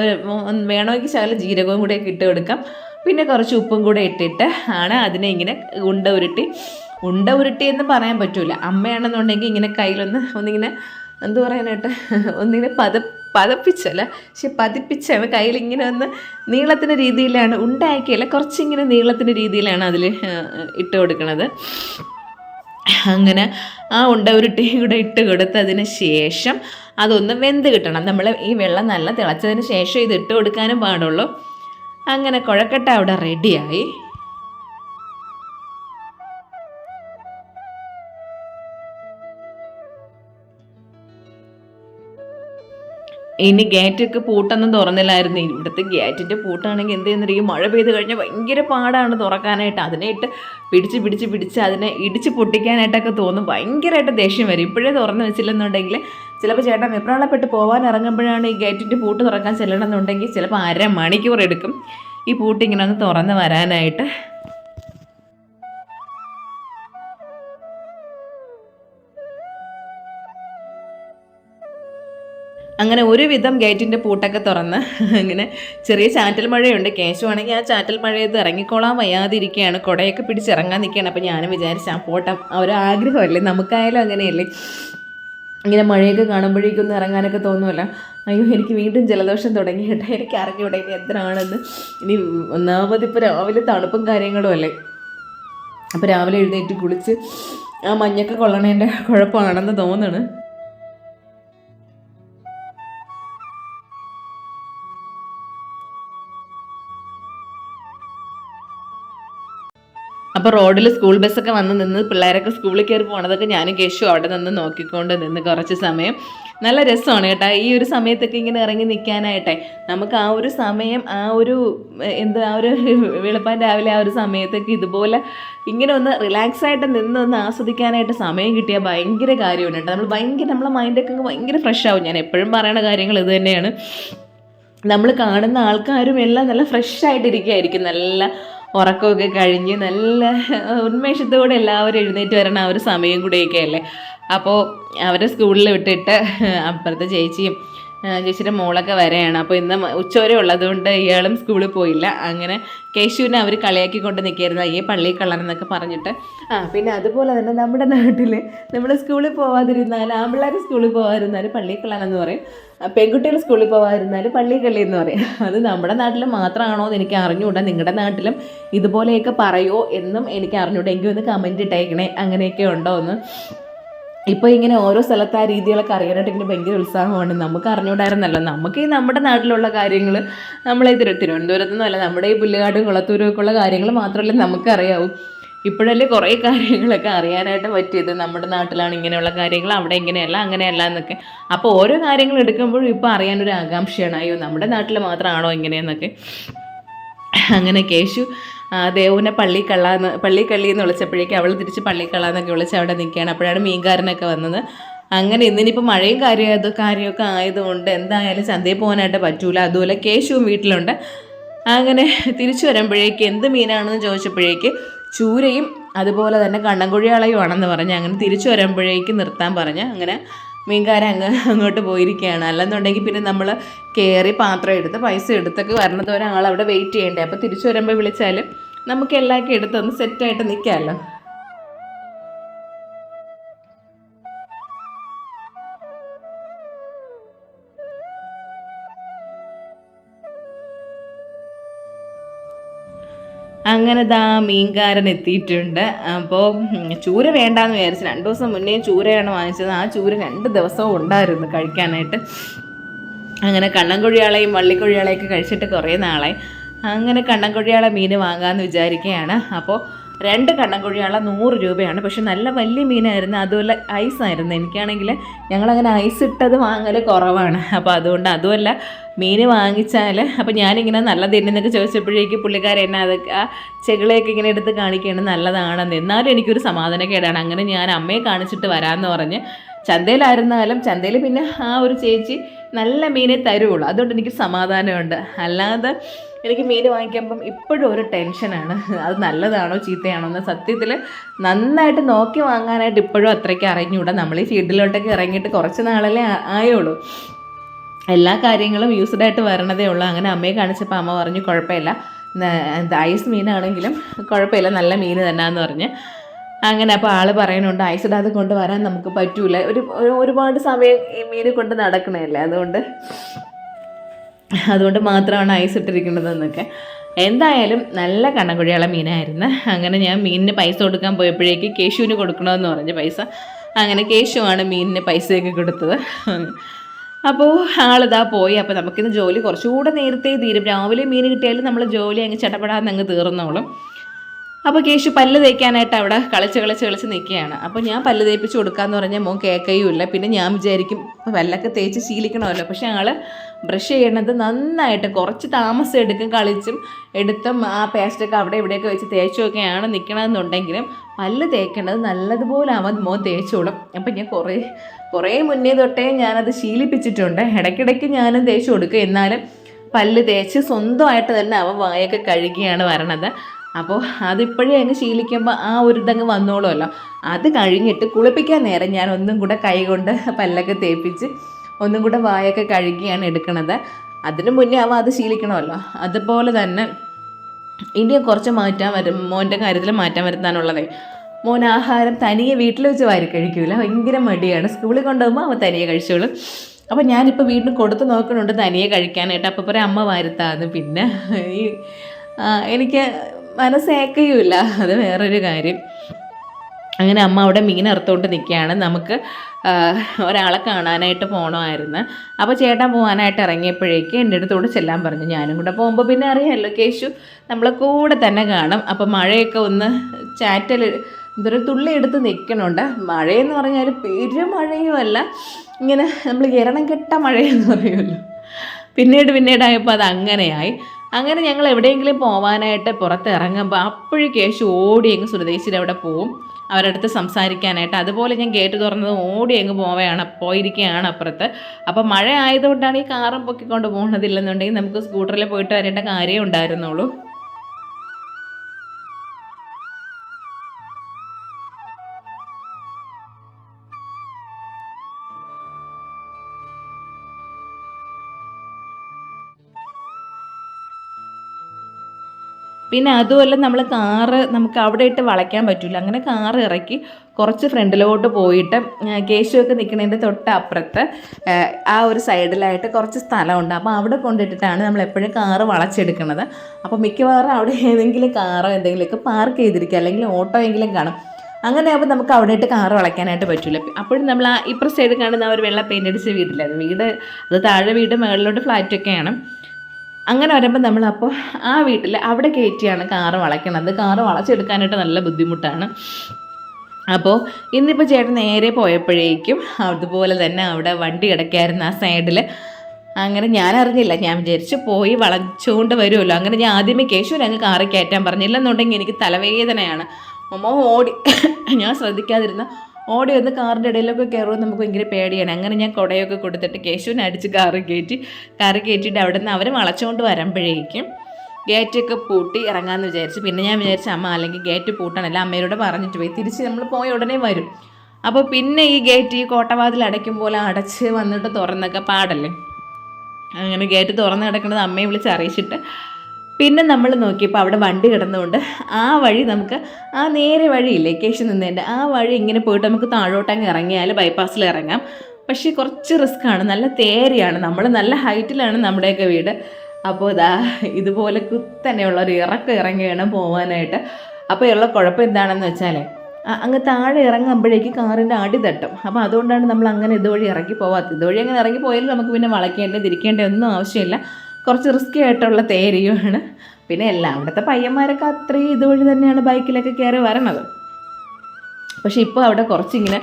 വേണമെങ്കിൽ ശകലം ജീരകവും കൂടെ ഒക്കെ ഇട്ട് കൊടുക്കാം. പിന്നെ കുറച്ച് ഉപ്പും കൂടെ ഇട്ടിട്ട് ആണ് അതിനെ ഇങ്ങനെ ഉണ്ട ഉരുട്ടി. ഉണ്ട ഉരുട്ടി എന്ന് പറയാൻ പറ്റില്ല അമ്മയാണെന്നുണ്ടെങ്കിൽ ഇങ്ങനെ കയ്യിലൊന്ന് ഒന്നിങ്ങനെ എന്ത് പറയാനായിട്ട്? ഒന്നിനെ പത പതപ്പിച്ചല്ല പക്ഷെ പതിപ്പിച്ചാണ് കയ്യിൽ ഇങ്ങനെ ഒന്ന് നീളത്തിന്റെ രീതിയിലാണ് ഉണ്ടാക്കിയല്ല കുറച്ചിങ്ങനെ നീളത്തിന്റെ രീതിയിലാണ് അതിൽ ഇട്ട് കൊടുക്കുന്നത് അങ്ങനെ ആ ഉണ്ട ഉരുട്ടി കൂടെ ഇട്ട് കൊടുത്തതിന് ശേഷം അതൊന്ന് വെന്ത് കിട്ടണം. നമ്മൾ ഈ വെള്ളം നല്ല തിളച്ചതിന് ശേഷം ഇത് ഇട്ട് കൊടുക്കാനും പാടുള്ളൂ. അങ്ങനെ കുഴക്കട്ട അവിടെ റെഡിയായി ഇനി ഗേറ്റൊക്കെ പൂട്ടൊന്നും തുറന്നില്ലായിരുന്നു. ഇവിടുത്തെ ഗേറ്റിന്റെ പൂട്ടാണെങ്കിൽ എന്ത് ചെയ്യുന്നറിയും? മഴ പെയ്ത് കഴിഞ്ഞാൽ ഭയങ്കര പാടാണ് തുറക്കാനായിട്ട്. അതിനെ ഇട്ട് പിടിച്ച് പിടിച്ച് പിടിച്ച് അതിനെ ഇടിച്ച് പൊട്ടിക്കാനായിട്ടൊക്കെ തോന്നും. ഭയങ്കരമായിട്ട് ദേഷ്യം വരും. ഇപ്പോഴേ തുറന്ന് വെച്ചില്ലെന്നുണ്ടെങ്കിൽ ചിലപ്പോൾ ചേട്ടൻ വെപ്രാളപ്പെട്ട് പോകാൻ ഇറങ്ങുമ്പോഴാണ് ഈ ഗേറ്റിന്റെ പൂട്ട് തുറക്കാൻ ചെല്ലണമെന്നുണ്ടെങ്കിൽ ചിലപ്പോൾ അര മണിക്കൂർ എടുക്കും. ഈ പൂട്ട് ഇങ്ങനെ ഒന്ന് തുറന്ന് വരാനായിട്ട്. അങ്ങനെ ഒരുവിധം ഗേറ്റിന്റെ പൂട്ടൊക്കെ തുറന്ന് അങ്ങനെ ചെറിയ ചാറ്റൽ മഴയുണ്ട്. കേശുവാണെങ്കിൽ ആ ചാറ്റൽ മഴയത്ത് ഇറങ്ങിക്കോളാൻ വയ്യാതിരിക്കുകയാണ്. കുടയൊക്കെ പിടിച്ച് ഇറങ്ങാൻ നിൽക്കുകയാണ്. അപ്പോൾ ഞാനും വിചാരിച്ചു ആ പോട്ടം ആ ഒരു ആഗ്രഹമല്ലേ? നമുക്കായാലും അങ്ങനെയല്ലേ? ഇങ്ങനെ മഴയൊക്കെ കാണുമ്പോഴേക്കും ഒന്ന് ഇറങ്ങാനൊക്കെ തോന്നുമല്ലോ? അയ്യോ എനിക്ക് വീണ്ടും ജലദോഷം തുടങ്ങി കേട്ടോ. എനിക്ക് അറിഞ്ഞൂടെ ഇനി എത്രയാണെന്ന്. ഇനി ഒന്നാമത് ഇപ്പോൾ രാവിലെ തണുപ്പും കാര്യങ്ങളും അല്ലേ? അപ്പോൾ രാവിലെ എഴുന്നേറ്റ് കുളിച്ച് ആ മഞ്ഞൊക്കെ കൊള്ളണേന്റെ കുഴപ്പമാണെന്ന് തോന്നുന്നു അപ്പോൾ റോഡിൽ സ്കൂൾ ബസ്സൊക്കെ വന്ന് നിന്ന് പിള്ളേരൊക്കെ സ്കൂളിൽ കയറി പോണതൊക്കെ ഞാനും കേശു അവിടെ നിന്ന് നോക്കിക്കൊണ്ട് നിന്ന് കുറച്ച് സമയം. നല്ല രസമാണ് കേട്ടോ. ഈ ഒരു സമയത്തൊക്കെ ഇങ്ങനെ ഇറങ്ങി നിൽക്കാനായിട്ടെ നമുക്ക് ആ ഒരു സമയം ആ ഒരു എന്താ ആ ഒരു വെളുപ്പാൻ രാവിലെ ആ ഒരു സമയത്തൊക്കെ ഇതുപോലെ ഇങ്ങനെ ഒന്ന് റിലാക്സ് ആയിട്ട് നിന്ന് ഒന്ന് ആസ്വദിക്കാനായിട്ട് സമയം കിട്ടിയാൽ ഭയങ്കര കാര്യമാണ് കേട്ടോ. നമ്മൾ ഭയങ്കര നമ്മളെ മൈൻഡൊക്കെ ഭയങ്കര ഫ്രഷ് ആവും. ഞാൻ എപ്പോഴും പറയണ കാര്യങ്ങൾ ഇത് തന്നെയാണ്. നമ്മൾ കാണുന്ന ആൾക്കാരും എല്ലാം നല്ല ഫ്രഷ് ആയിട്ടിരിക്കുകയായിരിക്കും നല്ല ഉറക്കമൊക്കെ കഴിഞ്ഞ് നല്ല ഉന്മേഷത്തോടെ എല്ലാവരും എഴുന്നേറ്റ് വരണ ആ ഒരു സമയം കൂടെയൊക്കെ അല്ലേ അപ്പോൾ അവരെ സ്കൂളിൽ വിട്ടിട്ട് അപ്പുറത്തെ ചേച്ചിയും ചേച്ചിയുടെ മോളൊക്കെ വരെയാണ്. അപ്പോൾ ഇന്ന് ഉച്ചവരെ ഉള്ളതുകൊണ്ട് ഇയാളും സ്കൂളിൽ പോയില്ല. അങ്ങനെ കേശുവിനെ അവർ കളിയാക്കിക്കൊണ്ട് നിൽക്കായിരുന്നു അയ്യേ പള്ളിയിൽ കള്ളനെന്നൊക്കെ പറഞ്ഞിട്ട്. ആ പിന്നെ അതുപോലെ തന്നെ നമ്മുടെ നാട്ടിൽ നമ്മൾ സ്കൂളിൽ പോവാതിരുന്നാൽ ആമ്പിള്ളേർ സ്കൂളിൽ പോകാതിരുന്നാൽ പള്ളിയിൽ കള്ളനെന്ന് പറയും. പെൺകുട്ടികൾ സ്കൂളിൽ പോകാതിരുന്നാൽ പള്ളി കള്ളി എന്ന് പറയും. അത് നമ്മുടെ നാട്ടിൽ മാത്രമാണോ എന്ന് എനിക്ക് അറിഞ്ഞുകൂടാ. നിങ്ങളുടെ നാട്ടിലും ഇതുപോലെയൊക്കെ പറയുമോ എന്നും എനിക്ക് അറിഞ്ഞുകൂടാ. എങ്കിൽ ഒന്ന് കമന്റ് ഇട്ടേക്കണേ. അങ്ങനെയൊക്കെ ഉണ്ടോ എന്ന് ഇപ്പോൾ ഇങ്ങനെ ഓരോ സ്ഥലത്ത് ആ രീതികളൊക്കെ അറിയാനായിട്ട് ഇങ്ങനെ ഭയങ്കര ഉത്സാഹമാണ്. നമുക്ക് അറിഞ്ഞുകൂടായിരുന്നല്ലോ. നമുക്ക് ഈ നമ്മുടെ നാട്ടിലുള്ള കാര്യങ്ങൾ നമ്മളെ തിരു തിരുവനന്തപുരത്തുനിന്നല്ല നമ്മുടെ ഈ പുല്ലുകാടും കുളത്തൂരും ഒക്കെ ഉള്ള കാര്യങ്ങൾ മാത്രമല്ലേ നമുക്കറിയാവൂ. ഇപ്പോഴല്ലേ കുറേ കാര്യങ്ങളൊക്കെ അറിയാനായിട്ട് പറ്റിയത്. നമ്മുടെ നാട്ടിലാണ് ഇങ്ങനെയുള്ള കാര്യങ്ങൾ അവിടെ ഇങ്ങനെയല്ല അങ്ങനെയല്ല എന്നൊക്കെ. അപ്പോൾ ഓരോ കാര്യങ്ങൾ എടുക്കുമ്പോഴും ഇപ്പോൾ അറിയാനൊരു ആകാംക്ഷയാണ്. അയ്യോ നമ്മുടെ നാട്ടിൽ മാത്രമാണോ ഇങ്ങനെയെന്നൊക്കെ. അങ്ങനെ കേശു ദേവുവിനെ പള്ളി കള്ളാന്ന് പള്ളി കള്ളി എന്ന് വിളിച്ചപ്പോഴേക്കും അവൾ തിരിച്ച് പള്ളി കള്ളാന്നൊക്കെ വിളിച്ച് അവിടെ നിൽക്കുകയാണ്. അപ്പോഴാണ് മീൻകാരനൊക്കെ വന്നത്. അങ്ങനെ ഇന്നിനിപ്പോൾ മഴയും കാര്യം കാര്യമൊക്കെ ആയതുകൊണ്ട് എന്തായാലും ചന്തയിൽ പോകാനായിട്ട് പറ്റൂല. അതുപോലെ കേശുവും വീട്ടിലുണ്ട്. അങ്ങനെ തിരിച്ചു വരുമ്പോഴേക്ക് എന്ത് മീനാണെന്ന് ചോദിച്ചപ്പോഴേക്ക് ചൂരയും അതുപോലെ തന്നെ കണ്ണൻകുഴിയാളയുമാണെന്ന് പറഞ്ഞ് അങ്ങനെ തിരിച്ചു വരുമ്പോഴേക്ക് നിർത്താൻ പറഞ്ഞ്. അങ്ങനെ മീൻകാരൻ അങ്ങ് അങ്ങോട്ട് പോയിരിക്കുകയാണ്. അല്ലെന്നുണ്ടെങ്കിൽ പിന്നെ നമ്മൾ കയറി പാത്രം എടുത്ത് പൈസ എടുത്തൊക്കെ വരണത് ഒരാൾ അവിടെ വെയിറ്റ് ചെയ്യണ്ടേ. അപ്പോൾ തിരിച്ചു വരുമ്പോൾ വിളിച്ചാൽ നമുക്ക് എല്ലാവർക്കും എടുത്തൊന്ന് സെറ്റായിട്ട് നിൽക്കാമല്ലോ അങ്ങനെ ദാ മീൻകാരൻ എത്തിയിട്ടുണ്ട്. അപ്പോൾ ചൂര വേണ്ടാന്ന് വിചാരിച്ചു രണ്ട് ദിവസം മുന്നേ ചൂരയാണ് വാങ്ങിച്ചത്. ആ ചൂര രണ്ട് ദിവസവും ഉണ്ടായിരുന്നു കഴിക്കാനായിട്ട്. അങ്ങനെ കണ്ണൻകുഴിയാളെയും വള്ളിക്കുഴിയാളെയൊക്കെ കഴിച്ചിട്ട് കുറേ നാളായി. അങ്ങനെ കണ്ണൻകുഴിയാളെ മീൻ വാങ്ങാമെന്ന് വിചാരിക്കുകയാണ്. അപ്പോൾ രണ്ട് കണ്ണൻകുഴിയുള്ള നൂറ് രൂപയാണ്. പക്ഷെ നല്ല വലിയ മീനായിരുന്നു. അതുപോലെ ഐസായിരുന്നു എനിക്കാണെങ്കിൽ ഞങ്ങളങ്ങനെ ഐസ് ഇട്ടത് വാങ്ങൽ കുറവാണ്. അപ്പോൾ അതുകൊണ്ട് അതുമല്ല മീൻ വാങ്ങിച്ചാൽ അപ്പോൾ ഞാനിങ്ങനെ നല്ല എന്നൊക്കെ ചോദിച്ചപ്പോഴേക്ക് പുള്ളിക്കാരൻ എന്നെ അത് ആ ചെകിളയൊക്കെ ഇങ്ങനെ എടുത്ത് കാണിക്കുകയാണ് നല്ലതാണെന്ന്. എന്നാലും എനിക്കൊരു സമാധാനക്കേടാണ്. അങ്ങനെ ഞാൻ അമ്മയെ കാണിച്ചിട്ട് വരാമെന്ന് പറഞ്ഞ് ചന്തയിലായിരുന്നാലും ചന്തയിൽ പിന്നെ ആ ഒരു ചേച്ചി നല്ല മീനെ തരുള്ളൂ അതുകൊണ്ട് എനിക്ക് സമാധാനമുണ്ട്. അല്ലാതെ എനിക്ക് മീൻ വാങ്ങിക്കുമ്പം ഇപ്പോഴും ഒരു ടെൻഷനാണ് അത് നല്ലതാണോ ചീത്തയാണോ എന്ന് സത്യത്തിൽ നന്നായിട്ട് നോക്കി വാങ്ങാനായിട്ട് ഇപ്പോഴും അത്രയ്ക്ക് അറിഞ്ഞൂടാ നമ്മൾ ഈ ഫീൽഡിലോട്ടൊക്കെ ഇറങ്ങിയിട്ട് കുറച്ച് നാളല്ലേ ആയുള്ളൂ. എല്ലാ കാര്യങ്ങളും യൂസ്ഡായിട്ട് വരണതേ ഉള്ളൂ. അങ്ങനെ അമ്മയെ കാണിച്ചപ്പോൾ അമ്മ പറഞ്ഞു കുഴപ്പമില്ല. എന്താ ഐസ് മീനാണെങ്കിലും കുഴപ്പമില്ല. നല്ല മീൻ തന്നെയെന്ന് പറഞ്ഞ്. അങ്ങനെ അപ്പോൾ ആൾ പറയുന്നുണ്ട് ഐസ് ഇടാതെ കൊണ്ട് വരാൻ നമുക്ക് പറ്റൂല. ഒരു ഒരു- ഒരുപാട് സമയം ഈ മീൻ കൊണ്ട് നടക്കണമല്ലേ അതുകൊണ്ട് അതുകൊണ്ട് മാത്രമാണ് ഐസ് ഇട്ടിരിക്കുന്നതെന്നൊക്കെ. എന്തായാലും നല്ല കണ്ണൻകുഴിയുള്ള മീനായിരുന്നു. അങ്ങനെ ഞാൻ മീനിന് പൈസ കൊടുക്കാൻ പോയപ്പോഴേക്ക് കേശുവിന് കൊടുക്കണമെന്ന് പറഞ്ഞ് പൈസ. അങ്ങനെ കേശുവാണ് മീനിന് പൈസയൊക്കെ കൊടുത്തത്. അപ്പോൾ ആളിതാ പോയി. അപ്പോൾ നമുക്കിന്ന് ജോലി കുറച്ചുകൂടെ നേരത്തെ തീരും. രാവിലെ മീൻ കിട്ടിയാലും നമ്മൾ ജോലി അങ്ങ് ചട്ടപ്പെടാതെ അങ്ങ് തീർന്നോളും. അപ്പോൾ കേശു പല്ല് തേക്കാനായിട്ട് അവിടെ കളിച്ച് കളിച്ച് കളിച്ച് നിൽക്കുകയാണ്. അപ്പോൾ ഞാൻ പല്ല് തേപ്പിച്ച് കൊടുക്കാമെന്ന് പറഞ്ഞാൽ മോൻ കേൾക്കുകയും ഇല്ല പിന്നെ ഞാൻ വിചാരിക്കും "ഇപ്പൊ പല്ലൊക്കെ തേച്ച് ശീലിക്കണമല്ലോ. പക്ഷേ ആൾ ബ്രഷ് ചെയ്യണത് നന്നായിട്ട് കുറച്ച് താമസം എടുക്കും കളിച്ചും എടുത്തും ആ പേസ്റ്റൊക്കെ അവിടെ ഇവിടെയൊക്കെ വെച്ച് തേച്ചുമൊക്കെയാണ് നിൽക്കണമെന്നുണ്ടെങ്കിലും പല്ല് തേക്കേണ്ടത് നല്ലതുപോലെ അവൻ മോൻ തേച്ചോളും. അപ്പം ഞാൻ കുറേ കുറേ മുന്നേ തൊട്ടേ ഞാനത് ശീലിപ്പിച്ചിട്ടുണ്ട്. ഇടയ്ക്കിടയ്ക്ക് ഞാനും തേച്ച് കൊടുക്കും. എന്നാലും പല്ല് തേച്ച് സ്വന്തമായിട്ട് തന്നെ അവൻ വായൊക്കെ കഴുകിയാണ് വരണത്. അപ്പോൾ അതിപ്പോഴേ അങ്ങ് ശീലിക്കുമ്പോൾ ആ ഒരു ഇതങ്ങ് വന്നോളുമല്ലോ. അത് കഴിഞ്ഞിട്ട് കുളിപ്പിക്കാൻ നേരം ഞാൻ ഒന്നും കൂടെ കൈ കൊണ്ട് പല്ലൊക്കെ തേപ്പിച്ച് ഒന്നും കൂടെ വായൊക്കെ കഴുകിയാണ് എടുക്കുന്നത് അതിന് മുന്നേ അവ അത് ശീലിക്കണമല്ലോ. അതുപോലെ തന്നെ ഇനി കുറച്ച് മാറ്റാൻ വരും മോന്റെ കാര്യത്തിൽ മാറ്റാൻ വരുത്താനുള്ളതേ. മോൻ ആഹാരം തനിയെ വീട്ടിൽ വെച്ച് വാരി കഴിക്കൂല. ഭയങ്കര മടിയാണ്. സ്കൂളിൽ കൊണ്ടുപോകുമ്പോൾ അവ തനിയെ കഴിച്ചോളും. അപ്പോൾ ഞാനിപ്പോൾ വീണ്ടും കൊടുത്ത് നോക്കുന്നുണ്ട് തനിയെ കഴിക്കാനായിട്ട്. അപ്പോൾ പറയാം അമ്മ വാരത്താന്ന് പിന്നെ ഈ എനിക്ക് മനസ്സേക്കയുമില്ല. അത് വേറൊരു കാര്യം. അങ്ങനെ അമ്മ അവിടെ മീൻ അറുത്തോണ്ട് നിൽക്കുകയാണ് നമുക്ക് ഒരാളെ കാണാനായിട്ട് പോകണമായിരുന്നു അപ്പോൾ ചേട്ടൻ പോകാനായിട്ട് ഇറങ്ങിയപ്പോഴേക്ക് എന്റെ അടുത്തോട് ചെല്ലാൻ പറഞ്ഞു. ഞാനും കൂടെ പോകുമ്പോൾ പിന്നെ അറിയാമല്ലോ കേശു നമ്മളെ കൂടെ തന്നെ കാണും. അപ്പോൾ മഴയൊക്കെ ഒന്ന് ചാറ്റൽ എന്തൊരു തുള്ളി എടുത്ത് നിൽക്കണുണ്ട് മഴയെന്ന് പറഞ്ഞാൽ പെരുമഴയുമല്ല. ഇങ്ങനെ നമ്മൾ ഇരണം കെട്ട മഴയെന്ന് പറയുമല്ലോ. പിന്നീട് പിന്നീടായപ്പോൾ അത് അങ്ങനെയായി. അങ്ങനെ ഞങ്ങൾ എവിടെയെങ്കിലും പോവാനായിട്ട് പുറത്തിറങ്ങുമ്പോൾ അപ്പോഴും കേശു ഓടി അങ്ങ് സുരദേശിയുടെ അവിടെ പോവും. അവരുടെ അടുത്ത് സംസാരിക്കാനായിട്ട്. അതുപോലെ ഞാൻ ഗേറ്റ് തുറന്നത് ഓടി അങ്ങ് പോവുകയാണ് പോയിരിക്കുകയാണ് അപ്പുറത്ത്. അപ്പോൾ മഴ ആയതുകൊണ്ടാണ് ഈ കാറും പൊക്കിക്കൊണ്ട് പോകുന്നതില്ലെന്നുണ്ടെങ്കിൽ നമുക്ക് സ്കൂട്ടറിൽ പോയിട്ട് വരേണ്ട കാര്യമേ ഉണ്ടായിരുന്നുള്ളൂ. പിന്നെ അതുമല്ല നമ്മൾ കാറ് നമുക്ക് അവിടെ ഇട്ട് വളയ്ക്കാൻ പറ്റില്ല അങ്ങനെ കാറ് ഇറക്കി കുറച്ച് ഫ്രണ്ടിലോട്ട് പോയിട്ട് കേശുവൊക്കെ നിൽക്കുന്നതിന്റെ തൊട്ട് അപ്പുറത്ത് ആ, ഒരു സൈഡിലായിട്ട് കുറച്ച് സ്ഥലമുണ്ട്. അപ്പോൾ അവിടെ കൊണ്ടിട്ടിട്ടാണ് നമ്മൾ എപ്പോഴും കാറ് വളച്ചെടുക്കുന്നത്. അപ്പോൾ മിക്കവാറും അവിടെ ഏതെങ്കിലും കാറോ എന്തെങ്കിലുമൊക്കെ പാർക്ക് ചെയ്തിരിക്കുക. അല്ലെങ്കിൽ ഓട്ടോ എങ്കിലും കാണും. അങ്ങനെ ആകുമ്പോൾ നമുക്ക് അവിടെ ഇട്ട് കാറ് വളയ്ക്കാനായിട്ട് പറ്റില്ല അപ്പോഴും നമ്മൾ ആ ഇപ്പുറ സൈഡ് കാണുന്ന ആ ഒരു വെള്ള പെയിന്റ് അടിച്ച വീടില്ല വീട് അത് താഴെ വീട് മുകളിലോട്ട് ഫ്ലാറ്റൊക്കെയാണ്. അങ്ങനെ വരുമ്പോൾ നമ്മളപ്പോൾ ആ വീട്ടിൽ അവിടെ കയറ്റിയാണ് കാറ് വളയ്ക്കണത്. കാറ് വളച്ചെടുക്കാനായിട്ട് നല്ല ബുദ്ധിമുട്ടാണ്. അപ്പോൾ ഇന്നിപ്പോൾ ചേട്ടൻ നേരെ പോയപ്പോഴേക്കും അതുപോലെ തന്നെ അവിടെ വണ്ടി കിടക്കായിരുന്നു ആ സൈഡിൽ അങ്ങനെ ഞാൻ അറിഞ്ഞില്ല. ഞാൻ വിചാരിച്ച് പോയി വളച്ചുകൊണ്ട് വരുമല്ലോ. അങ്ങനെ ഞാൻ ആദ്യമേ കേശു അങ്ങ് കാറ് കയറ്റാൻ പറഞ്ഞില്ലെന്നുണ്ടെങ്കിൽ എനിക്ക് തലവേദനയാണ്. അമ്മ ഓടി. ഞാൻ ശ്രദ്ധിക്കാതിരുന്ന ഓടി വന്ന് കാറിന്റെ ഇടയിലൊക്കെ കയറുമ്പോൾ നമുക്ക് ഭയങ്കര പേടിയാണ്. അങ്ങനെ ഞാൻ കുടയൊക്കെ കൊടുത്തിട്ട് കേശുവിനെ അടിച്ച് കാറ് കയറ്റി കാറ് കയറ്റിയിട്ട് അവിടെ നിന്ന് അവർ വളച്ചുകൊണ്ട് വരുമ്പോഴേക്കും ഗേറ്റൊക്കെ പൂട്ടി ഇറങ്ങാമെന്ന് വിചാരിച്ചു. പിന്നെ ഞാൻ വിചാരിച്ച അമ്മ അല്ലെങ്കിൽ ഗേറ്റ് പൂട്ടണമല്ല അമ്മയോട് പറഞ്ഞിട്ട് പോയി. തിരിച്ച് നമ്മൾ പോയ ഉടനെ വരും. അപ്പോൾ പിന്നെ ഈ ഗേറ്റ് ഈ കോട്ടവാതിൽ അടയ്ക്കുമ്പോൾ അടച്ച് വന്നിട്ട് തുറന്നൊക്കെ പാടല്ലേ? അങ്ങനെ ഗേറ്റ് തുറന്ന് കിടക്കുന്നത് അമ്മയെ വിളിച്ച് അറിയിച്ചിട്ട് പിന്നെ നമ്മൾ നോക്കിയപ്പോൾ അവിടെ വണ്ടി കിടന്നുകൊണ്ട് ആ വഴി നമുക്ക് ആ നേരെ വഴിയില്ലേ കേശു നിന്നതിന്റെ ആ വഴി ഇങ്ങനെ പോയിട്ട് നമുക്ക് താഴോട്ടങ്ങ് ഇറങ്ങിയാൽ ബൈപ്പാസിൽ ഇറങ്ങാം. പക്ഷേ കുറച്ച് റിസ്ക് ആണ്. നല്ല തേരയാണ്. നമ്മൾ നല്ല ഹൈറ്റിലാണ് നമ്മുടെയൊക്കെ വീട്. അപ്പോൾ ഇതാ ഇതുപോലെ കുത്തനെയുള്ള ഒരു ഇറക്കം ഇറങ്ങി വേണം പോകാനായിട്ട് അപ്പോൾ ഉള്ള കുഴപ്പം എന്താണെന്ന് വെച്ചാൽ അങ്ങ് താഴെ ഇറങ്ങുമ്പോഴേക്ക് കാറിന്റെ അടി തട്ടും. അപ്പോൾ അതുകൊണ്ടാണ് നമ്മൾ അങ്ങനെ ഇതുവഴി ഇറങ്ങി പോവാത്തത്. ഇതുവഴി അങ്ങനെ ഇറങ്ങി പോയാലും നമുക്ക് പിന്നെ വളയ്ക്കേണ്ടേ തിരിക്കേണ്ടേ ഒന്നും ആവശ്യമില്ല. കുറച്ച് റിസ്കി ആയിട്ടുള്ള തേരിയുമാണ് പിന്നെ എല്ലാം അവിടുത്തെ പയ്യന്മാരൊക്കെ അത്രയും ഇതുവഴി തന്നെയാണ് ബൈക്കിലൊക്കെ കയറി വരണത്. പക്ഷേ ഇപ്പോൾ അവിടെ കുറച്ചിങ്ങനെ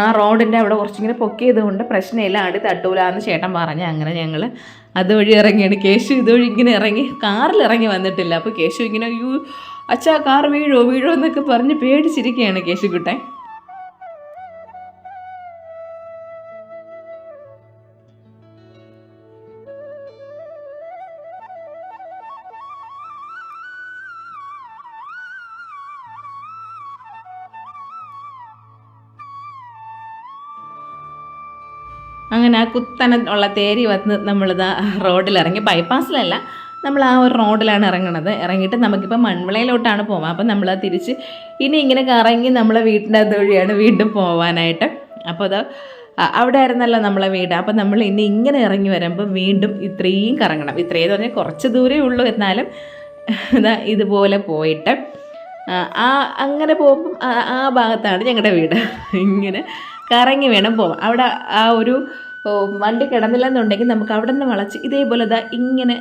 ആ റോഡിന്റെ അവിടെ കുറച്ചിങ്ങനെ പൊക്കിയതുകൊണ്ട് പ്രശ്നമില്ല. അടി തട്ടൂലാന്ന് ചേട്ടൻ പറഞ്ഞ് അങ്ങനെ ഞങ്ങൾ അതുവഴി ഇറങ്ങിയാണ്. കേശു ഇതുവഴി ഇങ്ങനെ ഇറങ്ങി കാറിൽ ഇറങ്ങി വന്നിട്ടില്ല. അപ്പോൾ കേശു ഇങ്ങനെ അയ്യോ അച്ഛാ കാർ വീഴോ വീഴോ എന്നൊക്കെ പറഞ്ഞ് പേടിച്ചിരിക്കുകയാണ് കേശുക്കുട്ടൻ. അങ്ങനെ ആ കുത്തനെ ഉള്ള തേരി വന്ന് നമ്മളിതാ റോഡിലിറങ്ങി ബൈപ്പാസിലല്ല നമ്മൾ ആ ഒരു റോഡിലാണ് ഇറങ്ങണത്. ഇറങ്ങിയിട്ട് നമുക്കിപ്പോൾ മൺവിളയിലോട്ടാണ് പോവാം. അപ്പം നമ്മൾ തിരിച്ച് ഇനി ഇങ്ങനെ കറങ്ങി നമ്മളെ വീട്ടിന്റെ അത് വഴിയാണ് വീണ്ടും പോവാനായിട്ട്. അപ്പോൾ അത് അവിടെ ആയിരുന്നല്ലോ നമ്മളെ വീട്. അപ്പം നമ്മൾ ഇനി ഇങ്ങനെ ഇറങ്ങി വരുമ്പോൾ വീണ്ടും ഇത്രയും കറങ്ങണം. ഇത്രയും എന്ന് പറഞ്ഞാൽ കുറച്ച് ദൂരേ ഉള്ളൂ എന്നാലും ഇതാ ഇതുപോലെ പോയിട്ട്. ആ, അങ്ങനെ പോകുമ്പം ആ- ഭാഗത്താണ് ഞങ്ങളുടെ വീട്. ഇങ്ങനെ കറങ്ങി വേണം പോവാം അവിടെ ആ ഒരു വണ്ടി കിടന്നില്ലെന്നുണ്ടെങ്കിൽ നമുക്ക് അവിടെ നിന്ന് വളച്ച് ഇതേപോലെ ഇതാ ഇങ്ങനെ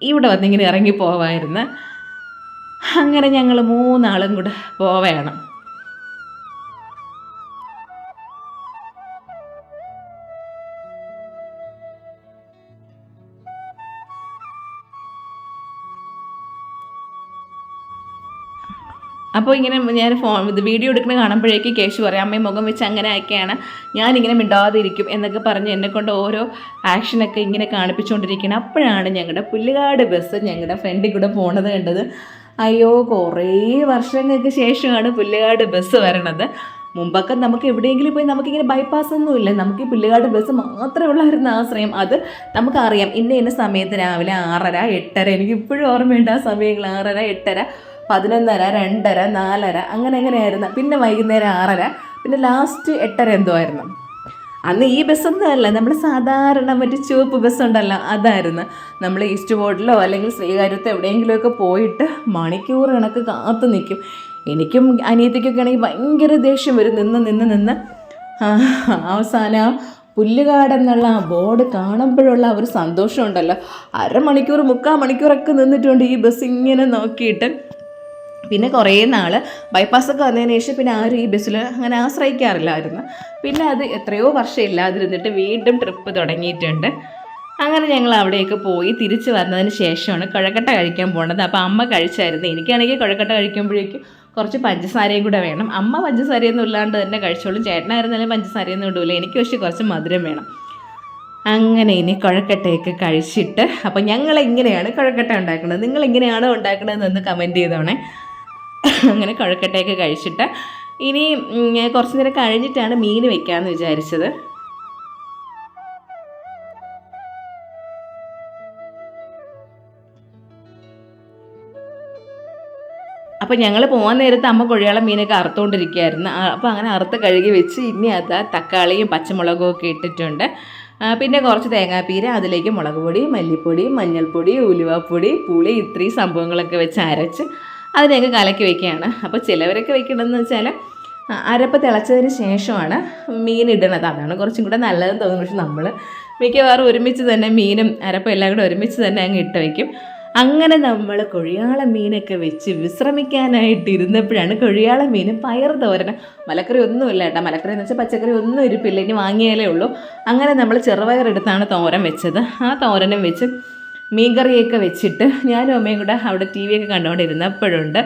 ഇവിടെ വന്നിങ്ങനെ ഇറങ്ങി പോവായിരുന്നു അങ്ങനെ ഞങ്ങൾ മൂന്നാളും കൂടെ പോവുകയാണ് അപ്പോൾ ഇങ്ങനെ ഞാൻ ഫോൺ ഇത് വീഡിയോ എടുക്കുന്ന കാണുമ്പോഴേക്ക് കേശു പറയാം അമ്മയും മുഖം വെച്ച് അങ്ങനെ ആക്കിയാണ്. ഞാനിങ്ങനെ മിണ്ടാതിരിക്കും എന്നൊക്കെ പറഞ്ഞ് എന്നെക്കൊണ്ട് ഓരോ ആക്ഷനൊക്കെ ഇങ്ങനെ കാണിപ്പിച്ചുകൊണ്ടിരിക്കണം അപ്പോഴാണ് ഞങ്ങളുടെ പുല്ലുകാട് ബസ് ഞങ്ങളുടെ ഫ്രണ്ടിൽ കൂടെ പോണത് കണ്ടത്. അയ്യോ കുറേ വർഷങ്ങൾക്ക് ശേഷമാണ് പുല്ലുകാട് ബസ് വരണത്. മുമ്പൊക്കെ നമുക്ക് എവിടെയെങ്കിലും പോയി നമുക്കിങ്ങനെ ബൈപ്പാസ് ഒന്നുമില്ല. നമുക്ക് ഈ പുല്ലുകാട് ബസ് മാത്രമേ ഉള്ളായിരുന്നു ആശ്രയം അത് നമുക്കറിയാം. ഇന്ന ഇന്ന സമയത്ത് രാവിലെ ആറര എട്ടര എനിക്ക് ഇപ്പോഴും ഓർമ്മയുണ്ട് ആ സമയങ്ങൾ. ആറര എട്ടര. പതിനൊന്നര രണ്ടര നാലര അങ്ങനെ എങ്ങനെയായിരുന്നു? പിന്നെ വൈകുന്നേരം ആറര പിന്നെ ലാസ്റ്റ് എട്ടര എന്തോ ആയിരുന്നു അന്ന് ഈ ബസ്സൊന്നും അല്ല നമ്മൾ സാധാരണ മറ്റേ ചുവപ്പ് ബസ്സുണ്ടല്ലോ അതായിരുന്നു. നമ്മൾ ഈസ്റ്റ് ബോർഡിലോ അല്ലെങ്കിൽ ശ്രീകാര്യത്തോ എവിടെയെങ്കിലുമൊക്കെ പോയിട്ട് മണിക്കൂർ കണക്ക് കാത്തു നിൽക്കും. എനിക്കും അനിയത്തിക്കൊക്കെ ആണെങ്കിൽ ഭയങ്കര ദേഷ്യം വരും. നിന്ന് നിന്ന് നിന്ന്. അവസാനം പുല്ലുകാടെന്നുള്ള ആ ബോർഡ് കാണുമ്പോഴുള്ള ഒരു സന്തോഷമുണ്ടല്ലോ. അരമണിക്കൂർ മുക്കാൽ മണിക്കൂറൊക്കെ നിന്നിട്ടുണ്ട് ഈ ബസ് ഇങ്ങനെ നോക്കിയിട്ട്. പിന്നെ കുറേ നാൾ ബൈപ്പാസൊക്കെ വന്നതിന് ശേഷം പിന്നെ ആരും ഈ ബസ്സിൽ അങ്ങനെ ആശ്രയിക്കാറില്ലായിരുന്നു. പിന്നെ അത് എത്രയോ വർഷം ഇല്ലാതിരുന്നിട്ട് വീണ്ടും ട്രിപ്പ് തുടങ്ങിയിട്ടുണ്ട്. അങ്ങനെ ഞങ്ങൾ അവിടെയൊക്കെ പോയി തിരിച്ചു വന്നതിന് ശേഷമാണ് കുഴക്കട്ട കഴിക്കാൻ പോണത്. അപ്പോൾ അമ്മ കഴിച്ചായിരുന്നു. എനിക്കാണെങ്കിൽ കുഴക്കട്ട കഴിക്കുമ്പോഴേക്കും കുറച്ച് പഞ്ചസാരയും കൂടെ വേണം. അമ്മ പഞ്ചസാരയൊന്നും ഇല്ലാണ്ട് തന്നെ കഴിച്ചോളും. ചേട്ടനായിരുന്നാലും പഞ്ചസാരയൊന്നും ഇടൂല. എനിക്ക് പക്ഷേ കുറച്ച് മധുരം വേണം. അങ്ങനെ ഇനി കുഴക്കട്ടയൊക്കെ കഴിച്ചിട്ട് അപ്പോൾ ഞങ്ങൾ ഇങ്ങനെയാണ് കുഴക്കട്ട ഉണ്ടാക്കുന്നത്? നിങ്ങൾ എങ്ങനെയാണോ ഉണ്ടാക്കുന്നതെന്ന് കമന്റ് ചെയ്തോണേ. അങ്ങനെ കുഴക്കട്ടയൊക്കെ കഴിച്ചിട്ട് ഇനി കുറച്ച് നേരം കഴിഞ്ഞിട്ടാണ് മീൻ വെക്കാമെന്ന് വിചാരിച്ചത്. അപ്പോൾ ഞങ്ങൾ പോകാൻ നേരത്ത് അമ്മ കുഴിയാളം മീനൊക്കെ അറുത്തുകൊണ്ടിരിക്കുകയായിരുന്നു അപ്പോൾ അങ്ങനെ അറുത്ത് കഴുകി വെച്ച് ഇനി അത് തക്കാളിയും പച്ചമുളകും ഒക്കെ ഇട്ടിട്ടുണ്ട്. പിന്നെ കുറച്ച് തേങ്ങാപ്പീര അതിലേക്ക് മുളക് പൊടി മല്ലിപ്പൊടി മഞ്ഞൾപ്പൊടി ഉലുവപ്പൊടി പുളി ഇത്രയും സംഭവങ്ങളൊക്കെ വെച്ച് അരച്ച് അതിനെയൊക്കെ കലക്കി വെക്കുകയാണ്. അപ്പോൾ ചിലവരൊക്കെ വെക്കണമെന്ന് വെച്ചാൽ അരപ്പ് തിളച്ചതിന് ശേഷമാണ് മീൻ ഇടണത് അതാണ് കുറച്ചും കൂടെ നല്ലതെന്ന് തോന്നുന്നു. പക്ഷെ നമ്മൾ മിക്കവാറും ഒരുമിച്ച് തന്നെ മീനും അരപ്പും എല്ലാം കൂടെ ഒരുമിച്ച് തന്നെ അങ്ങ് ഇട്ട് വയ്ക്കും അങ്ങനെ നമ്മൾ കൊഴിയാള മീനൊക്കെ വെച്ച് വിശ്രമിക്കാനായിട്ട് ഇരുന്നപ്പോഴാണ് കൊഴിയാള മീൻ പയർ തോരൻ മലക്കറി ഒന്നുമില്ല കേട്ടോ. മലക്കറി എന്ന് വെച്ചാൽ പച്ചക്കറി ഒന്നും ഇരിപ്പില്ല. ഇനി വാങ്ങിയാലേ ഉള്ളൂ. അങ്ങനെ നമ്മൾ ചെറുപയർ എടുത്താണ് തോരൻ വെച്ചത്. ആ തോരനും വെച്ച് മീൻകറിയൊക്കെ വെച്ചിട്ട് ഞാനും അമ്മയും കൂടെ അവിടെ ടി വിയൊക്കെ കണ്ടുകൊണ്ടിരുന്നപ്പോഴുണ്ട്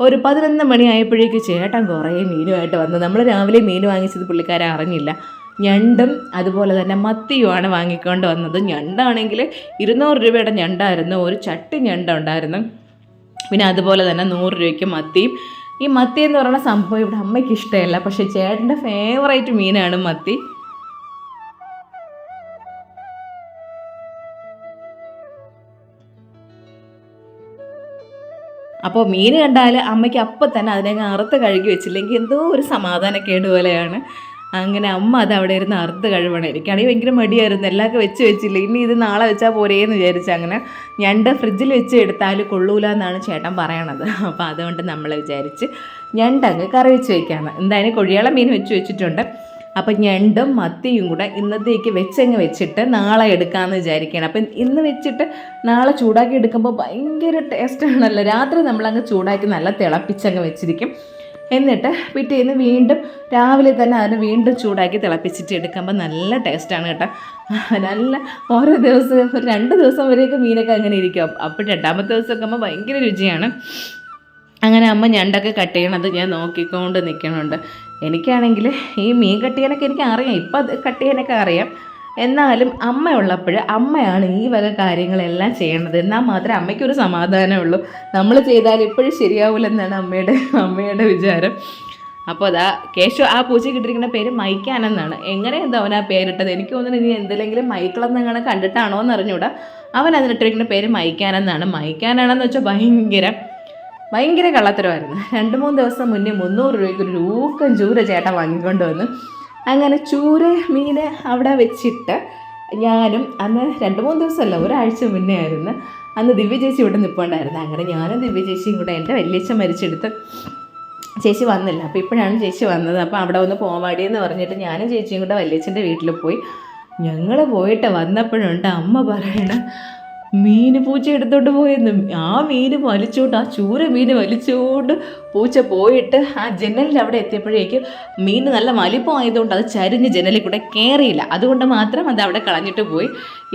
ഒരു പതിനൊന്ന് മണിയായപ്പോഴേക്ക് ചേട്ടൻ കുറേ മീനുമായിട്ട് വന്നു. നമ്മൾ രാവിലെ മീൻ വാങ്ങിച്ചത് പുള്ളിക്കാരെ അറിഞ്ഞില്ല. ഞണ്ടും അതുപോലെ തന്നെ മത്തിയുമാണ് വാങ്ങിക്കൊണ്ട് വന്നത്. ഞണ്ടാണെങ്കിൽ ഇരുന്നൂറ് രൂപയുടെ ഞണ്ടായിരുന്നു. ഒരു ചട്ടി ഞണ്ടുണ്ടായിരുന്നു പിന്നെ അതുപോലെ തന്നെ നൂറ് രൂപയ്ക്ക് മത്തിയും. ഈ മത്തി എന്ന് പറയുന്ന സംഭവം ഇവിടെ അമ്മയ്ക്ക് ഇഷ്ടമല്ല. പക്ഷേ ചേട്ടന്റെ ഫേവറേറ്റ് മീനാണ് മത്തി. അപ്പോൾ മീൻ കണ്ടാൽ അമ്മയ്ക്ക് അപ്പം തന്നെ അതിനെ അറുത്ത് കഴുകി വെച്ചില്ലെങ്കിൽ എന്തോ ഒരു സമാധാനക്കേട് പോലെയാണ്. അങ്ങനെ അമ്മ അത് അവിടെ ഇരുന്ന് അറുത്ത് കഴുകണം. എനിക്കാണെങ്കിൽ ഭയങ്കര മടിയായിരുന്നു. എല്ലാമൊക്കെ വെച്ച് വെച്ചില്ല? ഇനി ഇത് നാളെ വെച്ചാൽ പോരേന്ന് വിചാരിച്ച് അങ്ങനെ ഞണ്ട് ഫ്രിഡ്ജിൽ വെച്ച് എടുത്താൽ കൊള്ളൂല എന്നാണ് ചേട്ടൻ പറയണത്. അപ്പോൾ അതുകൊണ്ട് നമ്മൾ വിചാരിച്ച് ഞണ്ടങ്ങ് കറി വെച്ച് വയ്ക്കാണ് എന്തായാലും കൊഴിയാള മീൻ വെച്ച് വെച്ചിട്ടുണ്ട്. അപ്പം ഞണ്ടും മത്തിയും കൂടെ ഇന്നത്തേക്ക് വെച്ചങ്ങ് വെച്ചിട്ട് നാളെ എടുക്കാമെന്ന് വിചാരിക്കുകയാണ്. അപ്പം ഇന്ന് വെച്ചിട്ട് നാളെ ചൂടാക്കി എടുക്കുമ്പോൾ ഭയങ്കര ടേസ്റ്റാണല്ലോ രാത്രി നമ്മളങ്ങ് ചൂടാക്കി നല്ല തിളപ്പിച്ചങ്ങ് വെച്ചിരിക്കും. എന്നിട്ട് പിറ്റേന്ന് വീണ്ടും രാവിലെ തന്നെ അതിന് വീണ്ടും ചൂടാക്കി തിളപ്പിച്ചിട്ട് എടുക്കുമ്പോൾ നല്ല ടേസ്റ്റാണ് കേട്ടോ. നല്ല ഓരോ ദിവസം ഒരു രണ്ട് ദിവസം വരെയൊക്കെ മീനൊക്കെ അങ്ങനെ ഇരിക്കും. അപ്പോൾ രണ്ടാമത്തെ ദിവസമൊക്കെ ആകുമ്പോൾ ഭയങ്കര രുചിയാണ്. അങ്ങനെ അമ്മ ഞണ്ടൊക്കെ കട്ട് ചെയ്യണത് ഞാൻ നോക്കിക്കൊണ്ട് നിൽക്കണുണ്ട് എനിക്കാണെങ്കിൽ ഈ മീൻ കട്ടിയനൊക്കെ എനിക്ക് അറിയാം ഇപ്പം അത് കട്ട് അറിയാം. എന്നാലും അമ്മ ഉള്ളപ്പോൾ അമ്മയാണ് ഈ വക കാര്യങ്ങളെല്ലാം ചെയ്യണത്. എന്നാൽ മാത്രമേ അമ്മയ്ക്കൊരു സമാധാനമുള്ളൂ നമ്മൾ ചെയ്താൽ ഇപ്പോഴും ശരിയാവില്ലെന്നാണ് അമ്മയുടെ അമ്മയുടെ വിചാരം. അപ്പോൾ അതാ കേശു ആ പൂച്ചയ്ക്ക് ഇട്ടിരിക്കുന്ന പേര് മൈക്കാനെന്നാണ്. എങ്ങനെ എന്താ അവൻ ആ പേരിട്ടത്? എനിക്ക് തോന്നുന്നു ഇനി എന്തെങ്കിലും മൈക്കിളെന്നങ്ങനെ കണ്ടിട്ടാണോ എന്ന് അറിഞ്ഞൂടാ. അവൻ അതിനിട്ടിരിക്കുന്ന പേര് മൈക്കാനെന്നാണ്. മൈക്കാനാണെന്ന് വെച്ചാൽ ഭയങ്കര ഭയങ്കര കള്ളത്തരമായിരുന്നു. രണ്ട് മൂന്ന് ദിവസം മുന്നേ മുന്നൂറ് രൂപയ്ക്ക് ഒരു രൂക്കം ചൂര ചേട്ടൻ വാങ്ങിക്കൊണ്ട് വന്നു അങ്ങനെ ചൂര മീൻ അവിടെ വെച്ചിട്ട് ഞാനും അന്ന് രണ്ട് മൂന്ന് ദിവസമല്ല ഒരാഴ്ച മുന്നേ ആയിരുന്നു. അന്ന് ദിവ്യ ചേച്ചി ഇവിടെ നിൽപ്പുണ്ടായിരുന്നു അങ്ങനെ ഞാനും ദിവ്യ ചേച്ചിയും കൂടെ എന്റെ വലിയച്ഛൻ മരിച്ചെടുത്ത് ചേച്ചി വന്നില്ല. അപ്പോൾ ഇപ്പോഴാണ് ചേച്ചി വന്നത്. അപ്പോൾ അവിടെ ഒന്ന് പോവാടി എന്ന് പറഞ്ഞിട്ട് ഞാനും ചേച്ചിയും കൂടെ വല്യച്ഛന്റെ വീട്ടിൽ പോയി. ഞങ്ങൾ പോയിട്ട് വന്നപ്പോഴുണ്ട് അമ്മ പറയണ മീന് പൂച്ച എടുത്തോണ്ട് പോയെന്ന്. ആ മീന് വലിച്ചോണ്ട് ആ ചൂര മീന് വലിച്ചോണ്ട് പൂച്ച പോയിട്ട് ആ ജനലിൽ അവിടെ എത്തിയപ്പോഴേക്കും മീൻ നല്ല വലിപ്പമായതുകൊണ്ട് അത് ചരിഞ്ഞ് ജനലിൽ കൂടെ കയറിയില്ല അതുകൊണ്ട് മാത്രം അത് അവിടെ കളഞ്ഞിട്ട് പോയി.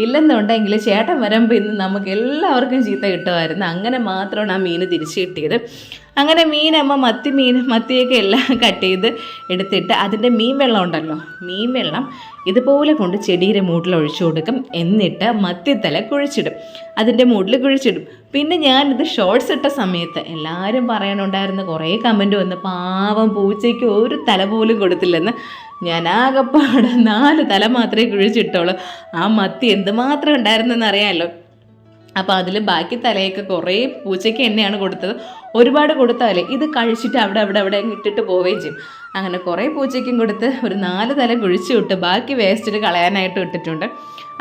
ഇല്ലെന്നുണ്ടെങ്കിൽ ചേട്ടൻ വരുമ്പോൾ ഇന്ന് നമുക്ക് എല്ലാവർക്കും ചീത്ത കിട്ടുമായിരുന്നു. അങ്ങനെ മാത്രമാണ് ആ മീൻ തിരിച്ചു കിട്ടിയത്. അങ്ങനെ മീനമ്മ മത്തി മീൻ മത്തിയൊക്കെ എല്ലാം കട്ട് ചെയ്ത് എടുത്തിട്ട് അതിന്റെ മീൻ വെള്ളം ഉണ്ടല്ലോ മീൻ വെള്ളം ഇതുപോലെ കൊണ്ട് ചെടിയുടെ മൂട്ടിൽ ഒഴിച്ചു കൊടുക്കും. എന്നിട്ട് മത്തിത്തല കുഴിച്ചിടും. അതിന്റെ മൂട്ടിൽ കുഴിച്ചിടും. പിന്നെ ഞാനിത് ഷോർട്സ് ഇട്ട സമയത്ത് എല്ലാവരും പറയാനുണ്ടായിരുന്നു കുറേ കമന്റ് വന്ന് പാവം പൂച്ചയ്ക്ക് ഒരു തല പോലും കൊടുത്തില്ലെന്ന് ഞാൻ ആകെപ്പാടെ നാല് തല മാത്രമേ കുഴിച്ചിട്ടുള്ളൂ. ആ മത്തി എന്തുമാത്രം ഉണ്ടായിരുന്നെന്ന് അറിയാമല്ലോ അപ്പോൾ അതിൽ ബാക്കി തലയൊക്കെ കുറേ പൂച്ചയ്ക്ക് എന്നെയാണ് കൊടുത്തത്. ഒരുപാട് കൊടുത്താലേ ഇത് കഴിച്ചിട്ട് അവിടെ അവിടെ അവിടെ ഇട്ടിട്ട് പോവുകയും ചെയ്യും. അങ്ങനെ കുറേ പൂച്ചയ്ക്കും കൊടുത്ത് ഒരു നാല് തല കുഴിച്ചു വിട്ട് ബാക്കി വേസ്റ്റിൽ കളയാനായിട്ട് ഇട്ടിട്ടുണ്ട്.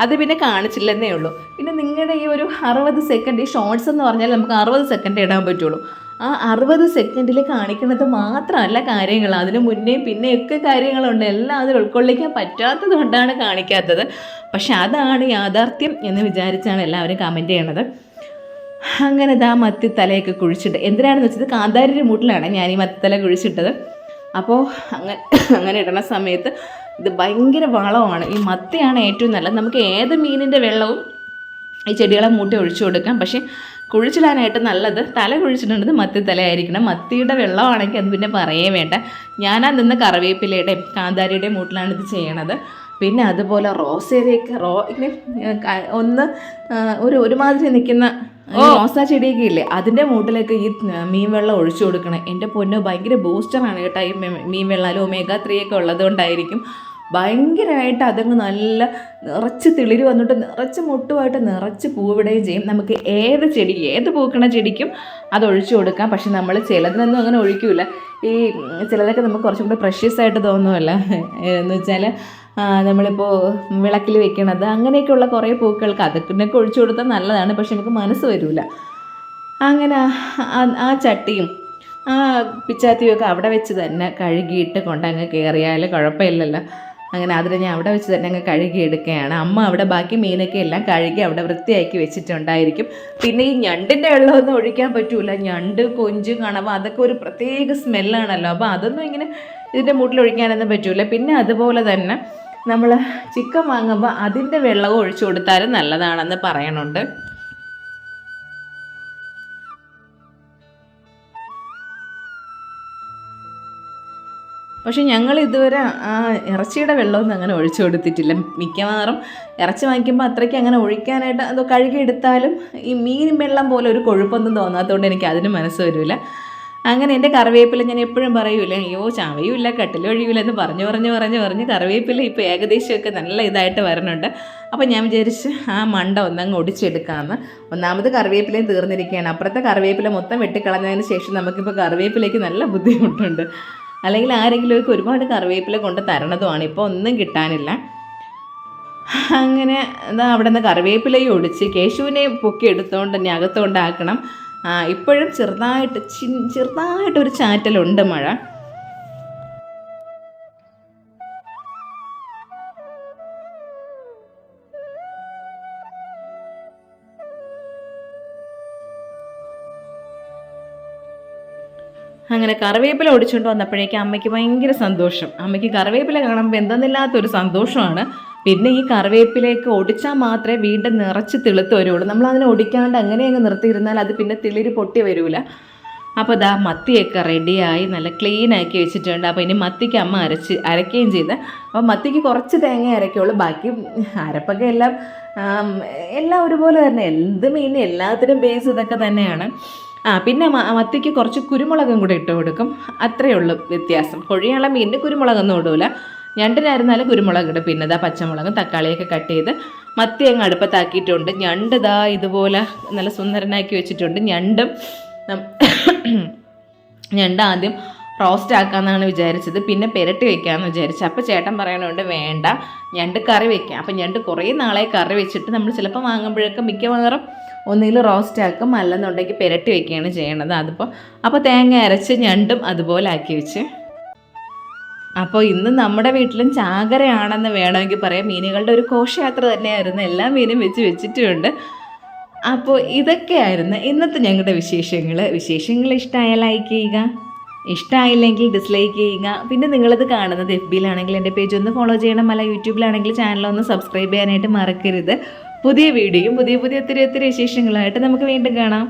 അത് പിന്നെ കാണിച്ചില്ലെന്നേ ഉള്ളൂ. പിന്നെ നിങ്ങളുടെ ഈ ഒരു അറുപത് സെക്കൻഡ് ഈ ഷോർട്സ് എന്ന് പറഞ്ഞാൽ നമുക്ക് അറുപത് സെക്കൻഡ് ഇടാൻ പറ്റുള്ളൂ. ആ അറുപത് സെക്കൻഡിൽ കാണിക്കുന്നത് മാത്രമല്ല കാര്യങ്ങൾ. അതിന് മുന്നേ പിന്നെയൊക്കെ കാര്യങ്ങളുണ്ട്. എല്ലാം അതിൽ ഉൾക്കൊള്ളിക്കാൻ പറ്റാത്തത് കൊണ്ടാണ് കാണിക്കാത്തത്. പക്ഷെ അതാണ് യാഥാർത്ഥ്യം എന്ന് വിചാരിച്ചാണ് എല്ലാവരും കമന്റ് ചെയ്യണത്. അങ്ങനെ ഇതാ മത്തി തലയൊക്കെ കുഴിച്ചിട്ട്. എന്തിനാണെന്ന് വെച്ചത് കാന്താരിന്റെ മൂട്ടിലാണ് ഞാൻ ഈ മത്തി തല കുഴിച്ചിട്ടത്. അപ്പോൾ അങ്ങനെ അങ്ങനെ ഇടണ സമയത്ത് ഇത് ഭയങ്കര വളമാണ്. ഈ മത്തിയാണ് ഏറ്റവും നല്ലത്. നമുക്ക് ഏത് മീനിന്റെ വെള്ളവും ഈ ചെടികളെ മൂട്ടി ഒഴിച്ചു കൊടുക്കാം. പക്ഷേ കുഴിച്ചിടാനായിട്ട് നല്ലത് തല കുഴിച്ചിടേണ്ടത് മത്തി തലയായിരിക്കണം. മത്തിയുടെ വെള്ളമാണെങ്കിൽ അത് പിന്നെ പറയേ വേണ്ട. ഞാനാ നിന്ന് കറിവേപ്പിലയുടെയും കാന്താരിയുടെയും മൂട്ടിലാണ് ഇത് ചെയ്യണത്. പിന്നെ അതുപോലെ റോസേരിയൊക്കെ റോ ഇങ്ങനെ ഒന്ന് ഒരു ഒരുമാതിരി നിൽക്കുന്ന റോസ ചെടിയൊക്കെ ഇല്ലേ അതിന്റെ മൂട്ടിലേക്ക് ഈ മീൻ വെള്ളം ഒഴിച്ചു കൊടുക്കണം. എന്റെ പൊന്നോ ഭയങ്കര ബൂസ്റ്ററാണ് കേട്ടോ ഈ മീൻ വെള്ളം അല്ലെങ്കിൽ ഒമേഗ ത്രീ ഒക്കെ ഉള്ളത് കൊണ്ടായിരിക്കും ഭയങ്കരമായിട്ട് അതങ്ങ് നല്ല നിറച്ച് തിളിര് വന്നിട്ട് നിറച്ച് മുട്ടുമായിട്ട് നിറച്ച് പൂവിടുകയും ചെയ്യും. നമുക്ക് ഏത് ചെടി ഏത് പൂക്കണ ചെടിക്കും അത് ഒഴിച്ചു കൊടുക്കാം. പക്ഷെ നമ്മൾ ചിലതിനൊന്നും അങ്ങനെ ഒഴിക്കില്ല ഈ ചിലതൊക്കെ നമുക്ക് കുറച്ചും കൂടി പ്രഷ്യസ് ആയിട്ട് തോന്നുമല്ല എന്ന് വെച്ചാൽ നമ്മളിപ്പോൾ വിളക്കിൽ വെക്കണത് അങ്ങനെയൊക്കെയുള്ള കുറേ പൂക്കൾക്ക് അതൊക്കെ ഒഴിച്ചു കൊടുത്താൽ നല്ലതാണ്. പക്ഷെ നമുക്ക് മനസ്സ് വരില്ല അങ്ങനെ ആ ചട്ടിയും ആ പിച്ചാത്തിയൊക്കെ അവിടെ വെച്ച് തന്നെ കഴുകിയിട്ട് കൊണ്ടങ്ങ് കയറിയാൽ കുഴപ്പമില്ലല്ലോ. അങ്ങനെ അതിൽ ഞാൻ അവിടെ വെച്ച് തന്നെ അങ്ങ് കഴുകി എടുക്കുകയാണ്. അമ്മ അവിടെ ബാക്കി മീനൊക്കെ എല്ലാം കഴുകി അവിടെ വൃത്തിയാക്കി വെച്ചിട്ടുണ്ടായിരിക്കും. പിന്നെ ഈ ഞണ്ടിന്റെ വെള്ളമൊന്നും ഒഴിക്കാൻ പറ്റൂല. ഞണ്ട് കൊഞ്ച് കണവ അതൊക്കെ ഒരു പ്രത്യേക സ്മെല്ലാണല്ലോ. അപ്പോൾ അതൊന്നും ഇങ്ങനെ ഇതിന്റെ മൂട്ടിൽ ഒഴിക്കാനൊന്നും പറ്റൂല. പിന്നെ അതുപോലെ തന്നെ നമ്മൾ ചിക്കൻ വാങ്ങുമ്പോൾ അതിന്റെ വെള്ളവും ഒഴിച്ചു കൊടുത്താലും നല്ലതാണെന്ന് പറയണുണ്ട്. പക്ഷെ ഞങ്ങൾ ഇതുവരെ ആ ഇറച്ചിയുടെ വെള്ളമൊന്നും അങ്ങനെ ഒഴിച്ചു കൊടുത്തിട്ടില്ല. മിക്കവാറും ഇറച്ചി വാങ്ങിക്കുമ്പോൾ അത്രയ്ക്ക് അങ്ങനെ ഒഴിക്കാനായിട്ട് അത് കഴുകിയെടുത്താലും ഈ മീൻ വെള്ളം പോലെ ഒരു കൊഴുപ്പൊന്നും തോന്നാത്തതുകൊണ്ട് എനിക്ക് അതിന് മനസ്സ് വരില്ല അങ്ങനെ എന്റെ കറിവേപ്പില ഞാൻ എപ്പോഴും പറയൂല അയ്യോ ചവയുമില്ല കട്ടിലൊഴിയൂല എന്ന് പറഞ്ഞു പറഞ്ഞു പറഞ്ഞു പറഞ്ഞ് കറിവേപ്പില ഇപ്പോൾ ഏകദേശമൊക്കെ നല്ല ഇതായിട്ട് വരണുണ്ട്. അപ്പോൾ ഞാൻ വിചാരിച്ച് ആ മണ്ട ഒന്നങ്ങ് ഒടിച്ചെടുക്കാമെന്ന് ഒന്നാമത് കറിവേപ്പിലയും തീർന്നിരിക്കുകയാണ്. അപ്പുറത്തെ കറിവേപ്പില മൊത്തം വെട്ടിക്കളഞ്ഞതിന് ശേഷം നമുക്കിപ്പോൾ കറിവേപ്പിലേക്ക് നല്ല ബുദ്ധിമുട്ടുണ്ട്. അല്ലെങ്കിൽ ആരെങ്കിലുമൊക്കെ ഒരുപാട് കറിവേപ്പില കൊണ്ട് തരണതുമാണ്. ഇപ്പോൾ ഒന്നും കിട്ടാനില്ല. അങ്ങനെ എന്താ അവിടെ നിന്ന് കറിവേപ്പിലയും ഒടിച്ച് കേശുവിനെ പൊക്കി എടുത്തുകൊണ്ട് തന്നെ അകത്തുകൊണ്ടാക്കണം ഇപ്പോഴും ചെറുതായിട്ട് ചെറുതായിട്ടൊരു ചാറ്റലുണ്ട് മഴ. അങ്ങനെ കറിവേപ്പില ഒടിച്ചുകൊണ്ട് വന്നപ്പോഴേക്കും അമ്മയ്ക്ക് ഭയങ്കര സന്തോഷം. അമ്മയ്ക്ക് കറിവേപ്പില കാണുമ്പോൾ എന്തെന്നില്ലാത്തൊരു സന്തോഷമാണ്. പിന്നെ ഈ കറിവേപ്പിലേക്ക് ഒടിച്ചാൽ മാത്രമേ വീണ്ടും നിറച്ച് തിളുത്ത് വരുള്ളൂ. നമ്മൾ അതിനെ ഒടിക്കാണ്ട് അങ്ങനെ അങ്ങ് നിർത്തിയിരുന്നാൽ അത് പിന്നെ തിളിര് പൊട്ടി വരില്ല അപ്പോൾ ദാ മത്തിയൊക്കെ റെഡിയായി നല്ല ക്ലീൻ ആക്കി വെച്ചിട്ടുണ്ട്. അപ്പോൾ ഇനി മത്തിക്ക് അമ്മ അരച്ച് അരയ്ക്കുകയും ചെയ്ത് അപ്പോൾ മത്തിക്ക് കുറച്ച് തേങ്ങ അരയ്ക്കുള്ളൂ. ബാക്കി അരപ്പൊക്കെ എല്ലാം എല്ലാം ഒരുപോലെ തന്നെ. എന്ത് മീൻ എല്ലാത്തിനും ബേസ് ഇതൊക്കെ തന്നെയാണ്. ആ പിന്നെ മത്തിക്ക് കുറച്ച് കുരുമുളകും കൂടെ ഇട്ട് കൊടുക്കും. അത്രയേ ഉള്ളൂ വ്യത്യാസം. കൊഴിയുള്ള മീനിന് കുരുമുളകൊന്നും ഇടൂല. ഞണ്ടിനായിരുന്നാലും കുരുമുളക് ഇടും. പിന്നെ ഇതാ പച്ചമുളകും തക്കാളിയൊക്കെ കട്ട് ചെയ്ത് മത്തി അങ്ങ് അടുപ്പത്താക്കിയിട്ടുണ്ട്. ഞണ്ട് ഇതാ ഇതുപോലെ നല്ല സുന്ദരനാക്കി വെച്ചിട്ടുണ്ട്. ഞണ്ടും ഞണ്ട് ആദ്യം റോസ്റ്റ് ആക്കാമെന്നാണ് വിചാരിച്ചത്. പിന്നെ പെരട്ടി വെക്കാമെന്ന് വിചാരിച്ചു. അപ്പോൾ ചേട്ടൻ പറയണുണ്ട് വേണ്ട. ഞണ്ട് കറി വെക്കാം. അപ്പം ഞണ്ട് കുറേ നാളെ കറി വെച്ചിട്ട് നമ്മൾ ചിലപ്പോൾ വാങ്ങുമ്പോഴൊക്കെ മിക്കവാറും ഒന്നുകിൽ റോസ്റ്റ് ആക്കും അല്ലെന്നുണ്ടെങ്കിൽ പെരട്ടി വെക്കുകയാണ് ചെയ്യണത്. അതിപ്പോൾ അപ്പോൾ തേങ്ങ അരച്ച് ഞണ്ടും അതുപോലെ ആക്കി വെച്ച്. അപ്പോൾ ഇന്ന് നമ്മുടെ വീട്ടിലും ചാകരയാണെന്ന് വേണമെങ്കിൽ പറയാം. മീനുകളുടെ ഒരു ഘോഷയാത്ര തന്നെയായിരുന്നു. എല്ലാ മീനും വെച്ച് വെച്ചിട്ടുമുണ്ട്. അപ്പോൾ ഇതൊക്കെയായിരുന്നു ഇന്നത്തെ ഞങ്ങളുടെ വിശേഷങ്ങൾ വിശേഷങ്ങൾ ഇഷ്ടമായാൽ ലൈക്ക് ചെയ്യുക. ഇഷ്ടമായില്ലെങ്കിൽ ഡിസ്ലൈക്ക് ചെയ്യുക. പിന്നെ നിങ്ങളിത് കാണുന്നത് എഫ് ബിയിലാണെങ്കിൽ എന്റെ പേജ് ഒന്ന് ഫോളോ ചെയ്യണം. അല്ല യൂട്യൂബിലാണെങ്കിൽ ചാനൽ ഒന്ന് സബ്സ്ക്രൈബ് ചെയ്യാനായിട്ട് മറക്കരുത്. പുതിയ വീഡിയോയും പുതിയ പുതിയ ഒത്തിരി ഒത്തിരി വിശേഷങ്ങളായിട്ട് നമുക്ക് വീണ്ടും കാണാം.